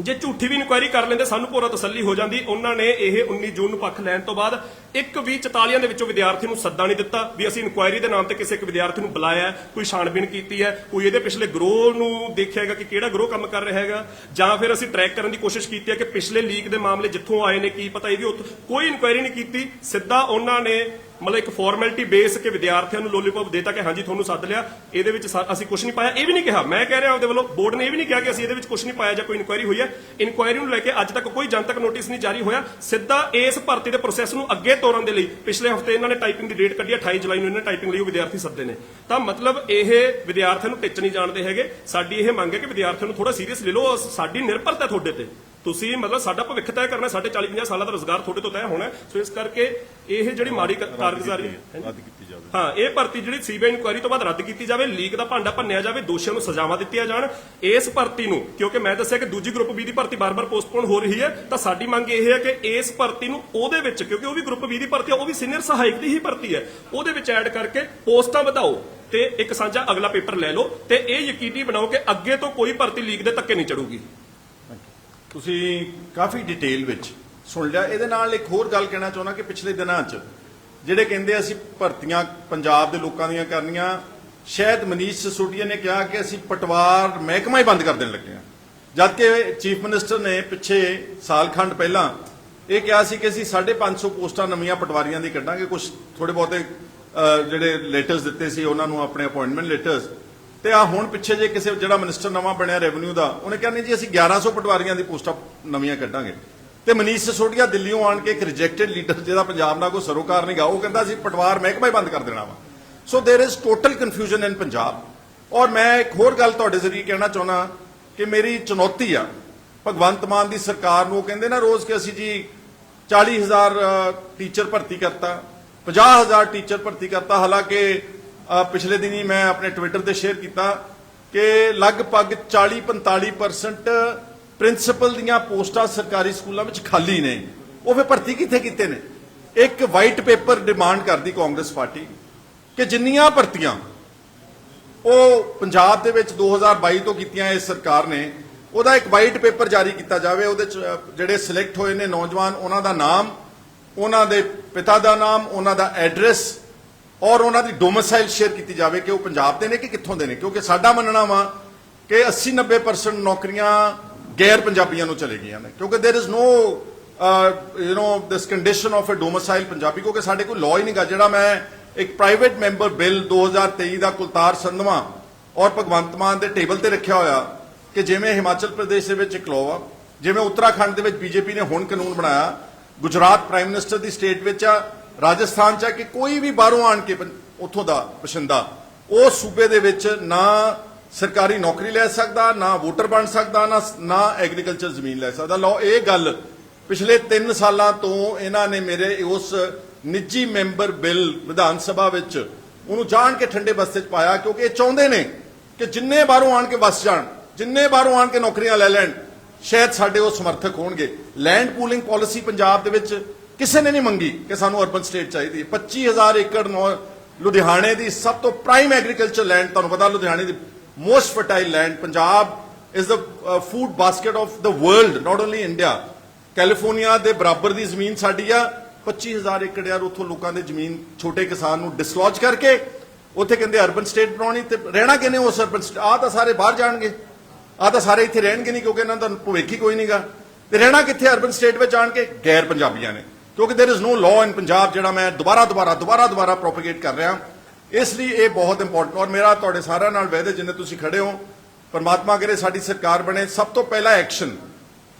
Speaker 2: ਜੇ ਝੂਠੀ ਵੀ ਇਨਕੁਆਇਰੀ ਕਰ ਲੈਂਦੇ, ਸਾਨੂੰ ਪੂਰਾ ਤਸੱਲੀ ਹੋ ਜਾਂਦੀ। ਉਹਨਾਂ ਨੇ ਇਹ 19 ਜੂਨ ਨੂੰ ਪੱਖ ਲੈਣ ਤੋਂ ਬਾਅਦ ਇੱਕ ਵੀ 44 ਦੇ ਵਿੱਚੋਂ ਵਿਦਿਆਰਥੀ ਨੂੰ ਸੱਦਾ ਨਹੀਂ ਦਿੱਤਾ ਵੀ ਅਸੀਂ ਇਨਕੁਆਇਰੀ ਦੇ ਨਾਮ ਤੇ ਕਿਸੇ ਇੱਕ ਵਿਦਿਆਰਥੀ ਨੂੰ ਬੁਲਾਇਆ ਕੋਈ ਛਾਣਬੀਣ ਕੀਤੀ ਹੈ, ਕੋਈ ਇਹਦੇ ਪਿਛਲੇ ਗਰੋਹ ਨੂੰ ਦੇਖਿਆ ਹੈਗਾ ਕਿ ਕਿਹੜਾ ਗਰੋਹ ਕੰਮ ਕਰ ਰਿਹਾ ਹੈਗਾ। ਜਾਂ ਫਿਰ ਅਸੀਂ ਟਰੈਕ ਕਰਨ ਦੀ ਕੋਸ਼ਿਸ਼ ਕੀਤੀ ਹੈ ਕਿ ਪਿਛਲੇ ਲੀਕ ਦੇ ਮਾਮਲੇ ਜਿੱਥੋਂ ਆਏ ਨੇ, ਕੀ ਪਤਾ, ਇਹ ਵੀ ਉੱਥੋਂ ਕੋਈ ਇਨਕੁਆਇਰੀ ਨਹੀਂ ਕੀਤੀ। ਸਿੱਧਾ ਉਹਨਾਂ ਨੇ ਮਤਲਬ ਇੱਕ ਫਾਰਮੈਲਿਟੀ ਬੇਸ ਕੇ ਵਿਦਿਆਰਥੀਆਂ ਨੂੰ ਲੋਲੀਪੌਪ ਦੇਤਾ ਕਿ ਹਾਂਜੀ ਤੁਹਾਨੂੰ ਸੱਦ ਲਿਆ ਇਹਦੇ ਵਿੱਚ ਅਸੀਂ ਕੁਝ ਨਹੀਂ ਪਾਇਆ। ਇਹ ਵੀ ਨਹੀਂ ਕਿਹਾ। ਮੈਂ ਕਹਿ ਰਿਹਾ ਉਹਦੇ ਵੱਲੋਂ ਬੋਰਡ ਨੇ ਇਹ ਵੀ ਨਹੀਂ ਕਿਹਾ ਕਿ ਅਸੀਂ ਇਹਦੇ ਵਿੱਚ ਕੁਝ ਨਹੀਂ ਪਾਇਆ ਜਾਂ ਕੋਈ ਇਨਕੁਆਇਰੀ ਹੋਈ ਹੈ। ਇਨਕੁਆਇਰੀ ਨੂੰ ਲੈ ਕੇ ਅੱਜ ਤੱਕ ਕੋਈ ਜਨਤਕ ਨੋਟਿਸ ਨਹੀਂ ਜਾਰੀ ਹੋਇਆ। ਸਿੱਧਾ ਇਸ ਭਰਤੀ ਦੇ ਪ੍ਰੋਸੈਸ ਨੂੰ ਅੱਗੇ ਤੋਰਨ ਦੇ ਲਈ ਪਿਛਲੇ ਹਫ਼ਤੇ ਇਹਨਾਂ ਨੇ ਟਾਈਪਿੰਗ ਦੀ ਡੇਟ ਕੱਢੀ ਹੈ, 28 ਜੁਲਾਈ ਨੂੰ ਇਹਨਾਂ ਨੇ ਟਾਈਪਿੰਗ ਲਈ ਉਹ ਵਿਦਿਆਰਥੀ ਸੱਦੇ ਨੇ। ਤਾਂ ਮਤਲਬ ਇਹ ਵਿਦਿਆਰਥੀਆਂ ਨੂੰ ਟਿੱਚ ਨਹੀਂ ਜਾਣਦੇ ਹੈਗੇ। ਸਾਡੀ ਇਹ ਮੰਗ ਹੈ ਕਿ ਵਿਦਿਆਰਥੀਆਂ ਨੂੰ ਥੋੜਾ ਸੀਰੀਅਸ ਲੈ ਲਓ। ਸਾਡੀ ਨਿਰਭਰਤਾ ਤੁਹਾਡੇ ਤੇ। ਤੁਸੀਂ ਮਤਲਬ ਸਾਡਾ ਭਵਿੱਖ ਤੈਅ ਕਰਨਾ ਸਾਡੇ 40 50 ਸਾਲਾਂ ਦਾ ਰੋਜ਼ਗਾਰ ਤੁਹਾਡੇ ਤੋਂ ਤੈਅ ਹੋਣਾ। ਸੋ ਇਸ ਕਰਕੇ ਇਹ ਜਿਹੜੀ ਮਾੜੀ ਕਾਰਗੁਜ਼ਾਰੀ
Speaker 1: ਰੱਦ ਕੀਤੀ ਜਾਵੇ।
Speaker 2: ਹਾਂ ਇਹ ਭਰਤੀ ਜਿਹੜੀ ਸੀਬੀਆਈ ਇਨਕੁਆਇਰੀ ਤੋਂ ਬਾਅਦ ਰੱਦ ਕੀਤੀ ਜਾਵੇ ਲੀਕ ਦਾ ਭਾਂਡਾ ਭੰਨਿਆ ਜਾਵੇ ਦੋਸ਼ੀਆਂ ਨੂੰ ਸਜ਼ਾਵਾਂ ਦਿੱਤੀਆਂ ਜਾਣ। ਇਸ ਭਰਤੀ ਨੂੰ ਕਿਉਂਕਿ ਮੈਂ ਦੱਸਿਆ ਕਿ ਦੂਜੀ ਗਰੁੱਪ ਬੀ ਦੀ ਭਰਤੀ ਬਾਰ-ਬਾਰ ਪੋਸਟਪੋਨ ਹੋ ਰਹੀ ਹੈ ਤਾਂ ਸਾਡੀ ਮੰਗ ਇਹ ਹੈ ਕਿ ਇਸ ਭਰਤੀ ਨੂੰ ਉਹਦੇ ਵਿੱਚ ਕਿਉਂਕਿ ਉਹ ਵੀ ਗਰੁੱਪ ਬੀ ਦੀ ਭਰਤੀ ਹੈ ਉਹ ਵੀ ਸੀਨੀਅਰ ਸਹਾਇਕ ਦੀ ਹੀ ਭਰਤੀ ਹੈ। ਉਹਦੇ ਵਿੱਚ ਐਡ ਕਰਕੇ ਪੋਸਟਾਂ ਵਧਾਓ ਤੇ ਇੱਕ ਸਾਂਝਾ ਅਗਲਾ ਪੇਪਰ ਲੈ ਲਓ ਤੇ ਇਹ ਯਕੀਨੀ ਬਣਾਓ ਕਿ ਅੱਗੇ ਤੋਂ ਕੋਈ ਭਰਤੀ ਲੀਕ ਦੇ ਧੱਕੇ ਨਹੀਂ ਚੜੂਗੀ।
Speaker 1: ਤੁਸੀਂ ਕਾਫੀ ਡਿਟੇਲ ਵਿੱਚ ਸੁਣ ਲਿਆ। ਇਹਦੇ ਨਾਲ ਇੱਕ ਹੋਰ ਗੱਲ ਕਹਿਣਾ ਚਾਹੁੰਦਾ ਕਿ ਪਿਛਲੇ ਦਿਨਾਂ 'ਚ ਜਿਹੜੇ ਕਹਿੰਦੇ ਅਸੀਂ ਭਰਤੀਆਂ ਪੰਜਾਬ ਦੇ ਲੋਕਾਂ ਦੀਆਂ ਕਰਨੀਆਂ, ਸ਼ਾਇਦ ਮਨੀਸ਼ ਸਸੋਡੀਆ ਨੇ ਕਿਹਾ ਕਿ ਅਸੀਂ ਪਟਵਾਰ ਮਹਿਕਮਾ ਹੀ ਬੰਦ ਕਰ ਦੇਣ ਲੱਗੇ ਹਾਂ। ਜਦ ਕਿ ਚੀਫ ਮਿਨਿਸਟਰ ਨੇ ਪਿੱਛੇ ਸਾਲ ਖੰਡ ਪਹਿਲਾਂ ਇਹ ਕਿਹਾ ਸੀ ਕਿ ਅਸੀਂ 550 ਪੋਸਟਾਂ ਨਵੀਆਂ ਪਟਵਾਰੀਆਂ ਦੀ ਕੱਢਾਂਗੇ। ਕੁਝ ਥੋੜੇ ਬਹੁਤੇ ਜਿਹੜੇ ਲੈਟਰਸ ਦਿੱਤੇ ਸੀ, ਉਹਨਾਂ ਨੂੰ ਆਪਣੇ ਅਪਾਇੰਟਮੈਂਟ ਲੈਟਰਸ ਤੇ ਆ ਹੁਣ ਪਿੱਛੇ ਜੇ ਕਿਸੇ ਜਿਹੜਾ ਮਿਨਿਸਟਰ ਨਵਾਂ ਬਣਿਆ ਰੈਵਨਿਊ ਦਾ ਉਹਨੇ ਕਿਹਾ ਨਹੀਂ ਜੀ ਅਸੀਂ 1100 ਪਟਵਾਰੀਆਂ ਦੀ ਪੋਸਟਾਂ ਨਵੀਆਂ ਕੱਢਾਂਗੇ ਤੇ ਮਨੀਸ਼ ਸਿਸੋਦੀਆ ਦਿੱਲੀੋਂ ਆਣ ਕੇ ਇੱਕ ਰਿਜੈਕਟਡ ਲੀਡਰ ਜਿਹਦਾ ਪੰਜਾਬ ਨਾਲ ਕੋਈ ਸਰੋਕਾਰ ਨਹੀਂਗਾ ਉਹ ਕਹਿੰਦਾ ਅਸੀਂ ਪਟਵਾਰ ਮਹਿਕਮਾ ਹੀ ਬੰਦ ਕਰ ਦੇਣਾ ਵਾ so there is total confusion in Punjab ਔਰ ਮੈਂ ਇੱਕ ਹੋਰ ਗੱਲ ਤੁਹਾਡੇ ਜ਼ਰੀਏ ਕਹਿਣਾ ਚਾਹੁੰਦਾ ਕਿ ਮੇਰੀ ਚੁਣੌਤੀ ਆ ਭਗਵੰਤ ਮਾਨ ਦੀ ਸਰਕਾਰ ਨੂੰ ਉਹ ਕਹਿੰਦੇ ਨਾ ਰੋਜ਼ ਕਿ ਅਸੀਂ ਜੀ 40000 ਟੀਚਰ ਭਰਤੀ ਕਰਤਾ 50000 ਟੀਚਰ ਭਰਤੀ ਕਰਤਾ ਹਾਲਾਂਕਿ ਅ, ਪਿਛਲੇ ਦਿਨੀ ਮੈਂ ਆਪਣੇ ਟਵਿੱਟਰ ਤੇ ਸ਼ੇਅਰ ਕੀਤਾ ਕਿ ਲਗਭਗ 40-45% ਪ੍ਰਿੰਸੀਪਲ ਦੀਆਂ ਪੋਸਟਾਂ ਸਰਕਾਰੀ ਸਕੂਲਾਂ ਵਿੱਚ ਖਾਲੀ ਨੇ। ਉਹ ਫਿਰ ਭਰਤੀ ਕਿੱਥੇ ਕੀਤੇ ਨੇ? ਇੱਕ ਵਾਈਟ ਪੇਪਰ ਡਿਮਾਂਡ ਕਰਦੀ ਕਾਂਗਰਸ ਪਾਰਟੀ ਕਿ ਜਿੰਨੀਆਂ ਭਰਤੀਆਂ ਉਹ ਪੰਜਾਬ ਦੇ ਵਿੱਚ 2022 ਤੋਂ ਕੀਤੀਆਂ ਇਸ ਸਰਕਾਰ ਨੇ, ਉਹਦਾ ਇੱਕ ਵਾਈਟ ਪੇਪਰ ਜਾਰੀ ਕੀਤਾ ਜਾਵੇ, ਉਹਦੇ ਚ ਜਿਹੜੇ ਸਿਲੈਕਟ ਹੋਏ ਨੇ ਨੌਜਵਾਨ, ਉਹਨਾਂ ਦਾ ਨਾਮ, ਉਹਨਾਂ ਦੇ ਪਿਤਾ ਦਾ ਨਾਮ, ਉਹਨਾਂ ਦਾ ਐਡਰੈਸ ਔਰ ਉਹਨਾਂ ਦੀ ਡੋਮਿਸਾਈਲ ਸ਼ੇਅਰ ਕੀਤੀ ਜਾਵੇ ਕਿ ਉਹ ਪੰਜਾਬ ਦੇ ਨੇ ਕਿ ਕਿੱਥੋਂ ਦੇ ਨੇ ਕਿਉਂਕਿ ਸਾਡਾ ਮੰਨਣਾ ਵਾ ਕਿ 80 90% ਨੌਕਰੀਆਂ ਗੈਰ ਪੰਜਾਬੀਆਂ ਨੂੰ ਚਲੇ ਗਈਆਂ ਨੇ ਕਿਉਂਕਿ there is no you know this condition of a domicile Punjabi ਕਿਉਂਕਿ ਸਾਡੇ ਕੋਈ ਲਾਅ ਹੀ ਨਹੀਂਗਾ ਜਿਹੜਾ ਮੈਂ ਇੱਕ ਪ੍ਰਾਈਵੇਟ ਮੈਂਬਰ ਬਿੱਲ 2023 ਦਾ ਕੁਲਤਾਰ ਸੰਧਵਾ ਔਰ ਭਗਵੰਤ ਮਾਨ ਦੇ ਟੇਬਲ ਤੇ ਰੱਖਿਆ ਹੋਇਆ ਕਿ ਜਿਵੇਂ ਹਿਮਾਚਲ ਪ੍ਰਦੇਸ਼ ਦੇ ਵਿੱਚ ਇੱਕ ਲਾਅ ਆ ਜਿਵੇਂ ਉੱਤਰਾਖੰਡ ਦੇ ਵਿੱਚ ਬੀਜੇਪੀ ਨੇ ਹੁਣ ਕਾਨੂੰਨ ਬਣਾਇਆ ਗੁਜਰਾਤ ਪ੍ਰਾਈਮ ਮਿਨਿਸਟਰ ਦੀ ਸਟੇਟ ਵਿੱਚ ਆ ਰਾਜਸਥਾਨ ਚ ਹੈ ਕਿ ਕੋਈ ਵੀ ਬਾਹਰੋਂ ਆਣ ਕੇ ਉੱਥੋਂ ਦਾ ਬਸ਼ਿੰਦਾ ਉਹ ਸੂਬੇ ਦੇ ਵਿੱਚ ਨਾ ਸਰਕਾਰੀ ਨੌਕਰੀ ਲੈ ਸਕਦਾ, ਨਾ ਵੋਟਰ ਬਣ ਸਕਦਾ, ਨਾ ਨਾ ਐਗਰੀਕਲਚਰ ਜ਼ਮੀਨ ਲੈ ਸਕਦਾ। ਲਓ, ਇਹ ਗੱਲ ਪਿਛਲੇ 3 ਸਾਲਾਂ ਤੋਂ ਇਹਨਾਂ ਨੇ ਮੇਰੇ ਉਸ ਨਿੱਜੀ ਮੈਂਬਰ ਬਿੱਲ ਵਿਧਾਨ ਸਭਾ ਵਿੱਚ ਉਹਨੂੰ ਜਾਣ ਕੇ ਠੰਡੇ ਬਸਤੇ ਚ ਪਾਇਆ, ਕਿਉਂਕਿ ਇਹ ਚਾਹੁੰਦੇ ਨੇ ਕਿ ਜਿੰਨੇ ਬਾਹਰੋਂ ਆਣ ਕੇ ਵਸ ਜਾਣ, ਜਿੰਨੇ ਬਾਹਰੋਂ ਆਣ ਕੇ ਨੌਕਰੀਆਂ ਲੈ ਲੈਣ, ਸ਼ਾਇਦ ਸਾਡੇ ਉਹ ਸਮਰਥਕ ਹੋਣਗੇ। ਲੈਂਡ ਪੂਲਿੰਗ ਪਾਲਿਸੀ ਪੰਜਾਬ ਦੇ ਵਿੱਚ ਕਿਸੇ ਨੇ ਨਹੀਂ ਮੰਗੀ ਕਿ ਸਾਨੂੰ ਅਰਬਨ ਸਟੇਟ ਚਾਹੀਦੀ। ਹੈ 25000 ਏਕੜ ਨੌ- ਲੁਧਿਆਣੇ ਦੀ ਸਭ ਤੋਂ ਪ੍ਰਾਈਮ ਐਗਰੀਕਲਚਰ ਲੈਂਡ ਤੁਹਾਨੂੰ ਪਤਾ ਲੁਧਿਆਣੇ ਦੀ most fertile land Punjab is the food basket of the world not only India California ਦੇ ਬਰਾਬਰ ਦੀ ਜ਼ਮੀਨ ਸਾਡੀ ਆ। 25000 ਏਕੜ ਯਾਰ ਉੱਥੋਂ ਲੋਕਾਂ ਦੇ ਜ਼ਮੀਨ, ਛੋਟੇ ਕਿਸਾਨ ਨੂੰ ਡਿਸਲੌਜ ਕਰਕੇ ਉੱਥੇ ਕਹਿੰਦੇ ਅਰਬਨ ਸਟੇਟ ਬਣਾਉਣੀ ਤੇ ਰਹਿਣਾ ਕਿਨੇ ਉਸ ਅਰਬਨ ਆ ਤਾਂ ਸਾਰੇ ਬਾਹਰ ਜਾਣਗੇ। ਆ ਤਾਂ ਸਾਰੇ ਇੱਥੇ ਰਹਿਣਗੇ ਨਹੀਂ ਕਿਉਂਕਿ ਇਹਨਾਂ ਦਾ ਭਵਿੱਖ ਹੀ ਕੋਈ ਨਹੀਂਗਾ ਤੇ ਰਹਿਣਾ ਕਿੱਥੇ ਅਰਬਨ ਸਟੇਟ ਵਿੱਚ ਆਣ ਕੇ? ਗੈਰ ਪੰਜਾਬੀਆਂ ਨੇ। ਕਿਉਂਕਿ there is no law in Punjab ਜਿਹੜਾ ਮੈਂ ਦੁਬਾਰਾ ਦੁਬਾਰਾ ਦੁਬਾਰਾ ਦੁਬਾਰਾ ਪ੍ਰੋਪਗੇਟ ਕਰ ਰਿਹਾ ਇਸ ਲਈ ਇਹ ਬਹੁਤ ਇੰਪੋਰਟੈਂਟ ਔਰ ਮੇਰਾ ਤੁਹਾਡੇ ਸਾਰਿਆਂ ਨਾਲ ਵਾਅਦਾ ਜਿੰਨੇ ਤੁਸੀਂ ਖੜੇ ਹੋ ਪਰਮਾਤਮਾ ਕਰੇ ਸਾਡੀ ਸਰਕਾਰ ਬਣੇ ਸਭ ਤੋਂ ਪਹਿਲਾ ਐਕਸ਼ਨ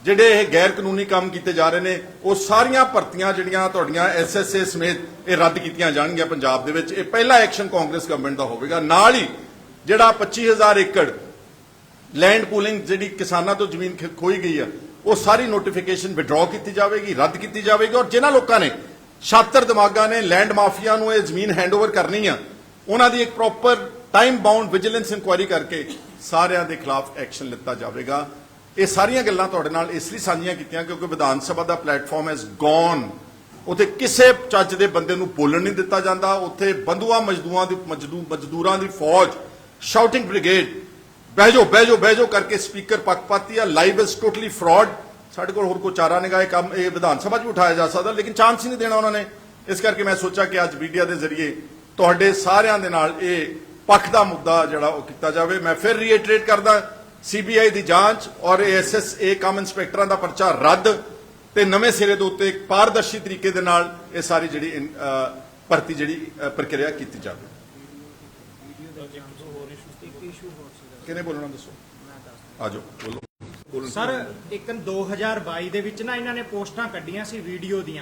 Speaker 1: ਜਿਹੜੇ ਇਹ ਗੈਰ ਕਾਨੂੰਨੀ ਕੰਮ ਕੀਤੇ ਜਾ ਰਹੇ ਨੇ ਉਹ ਸਾਰੀਆਂ ਭਰਤੀਆਂ ਜਿਹੜੀਆਂ ਤੁਹਾਡੀਆਂ ਐਸਐਸਏ ਸਮੇਤ ਇਹ ਰੱਦ ਕੀਤੀਆਂ ਜਾਣਗੀਆਂ ਪੰਜਾਬ ਦੇ ਵਿੱਚ ਇਹ ਪਹਿਲਾ ਐਕਸ਼ਨ ਕਾਂਗਰਸ ਗਵਰਨਮੈਂਟ ਦਾ ਹੋਵੇਗਾ ਨਾਲ ਹੀ ਜਿਹੜਾ 25000 ਏਕੜ ਲੈਂਡ ਪੂਲਿੰਗ ਜਿਹੜੀ ਕਿਸਾਨਾਂ ਤੋਂ ਜ਼ਮੀਨ ਖ- ਖੋਈ ਗਈ ਆ ਉਹ ਸਾਰੀ ਨੋਟੀਫਿਕੇਸ਼ਨ ਵਿਡਰਾਅ ਕੀਤੀ ਜਾਵੇਗੀ, ਰੱਦ ਕੀਤੀ ਜਾਵੇਗੀ ਔਰ ਜਿਨ੍ਹਾਂ ਲੋਕਾਂ ਨੇ ਛਾਤਰ ਦਿਮਾਗਾਂ ਨੇ ਲੈਂਡ ਮਾਫੀਆ ਨੂੰ ਇਹ ਜ਼ਮੀਨ ਹੈਂਡਓਵਰ ਕਰਨੀ ਆ, ਉਹਨਾਂ ਦੀ ਇੱਕ proper time bound vigilance inquiry ਕਰਕੇ ਸਾਰਿਆਂ ਦੇ ਖਿਲਾਫ ਐਕਸ਼ਨ ਲਿੱਤਾ ਜਾਵੇਗਾ। ਇਹ ਸਾਰੀਆਂ ਗੱਲਾਂ ਤੁਹਾਡੇ ਨਾਲ ਇਸ ਲਈ ਸਾਂਝੀਆਂ ਕੀਤੀਆਂ ਕਿਉਂਕਿ ਵਿਧਾਨ ਸਭਾ ਦਾ ਪਲੇਟਫਾਰਮ ਹੈਜ਼ ਗੋਨ ਉੱਥੇ ਕਿਸੇ ਚੱਜ ਦੇ ਬੰਦੇ ਨੂੰ ਬੋਲਣ ਨਹੀਂ ਦਿੱਤਾ ਜਾਂਦਾ। ਉੱਥੇ ਬੰਦੂਆ ਮਜ਼ਦੂਰਾਂ ਦੀ ਮਜ਼ਦੂਰਾਂ ਦੀ ਫੌਜ ਸ਼ਾਊਟਿੰਗ ਬ੍ਰਿਗੇਡ ਬਹਿ ਜਾਓ ਬਹਿ ਜਾਓ ਬਹਿ ਜਾਓ ਕਰਕੇ ਸਪੀਕਰ ਪੱਖਪਾਤੀ ਆ। ਲਾਈਵ ਇਜ਼ ਟੋਟਲੀ ਫਰਾਡ ਸਾਡੇ ਕੋਲ ਹੋਰ ਕੋਈ ਚਾਰਾ ਨਿਗਾਹ ਇਹ ਕੰਮ, ਇਹ ਵਿਧਾਨ ਸਭਾ 'ਚ ਵੀ ਉਠਾਇਆ ਜਾ ਸਕਦਾ, ਲੇਕਿਨ ਚਾਂਸ ਹੀ ਨਹੀਂ ਦੇਣਾ ਉਹਨਾਂ ਨੇ। ਇਸ ਕਰਕੇ ਮੈਂ ਸੋਚਿਆ ਕਿ ਅੱਜ ਮੀਡੀਆ ਦੇ ਜ਼ਰੀਏ ਤੁਹਾਡੇ ਸਾਰਿਆਂ ਦੇ ਨਾਲ ਇਹ ਪੱਖ ਦਾ ਮੁੱਦਾ ਜਿਹੜਾ ਉਹ ਕੀਤਾ ਜਾਵੇ। ਮੈਂ ਫਿਰ ਰੀਇਟਰੇਟ ਕਰਦਾ ਸੀਬੀਆਈ ਦੀ ਜਾਂਚ ਔਰ ਐਸਐਸਏ ਕੰਮ ਇੰਸਪੈਕਟਰਾਂ ਦਾ ਪਰਚਾ ਰੱਦ ਤੇ ਨਵੇਂ ਸਿਰੇ ਦੇ ਉੱਤੇ ਪਾਰਦਰਸ਼ੀ ਤਰੀਕੇ ਦੇ ਨਾਲ ਇਹ ਸਾਰੀ ਜਿਹੜੀ ਭਰਤੀ ਜਿਹੜੀ ਪ੍ਰਕਿਰਿਆ ਕੀਤੀ ਜਾਵੇ। ਕਿਹਨੇ ਬੋਲਣਾ ਦੱਸੋ? ਆਜੋ ਬੋਲੋ। ਬੋਲੋ।
Speaker 3: ਸਰ ਇੱਕ 2022 ਦੇ ਵਿੱਚ ਨਾ ਇਹਨਾਂ ਨੇ ਪੋਸਟਾਂ ਕੱਢੀਆਂ ਸੀ ਵੀਡੀਓ ਦੀਆਂ।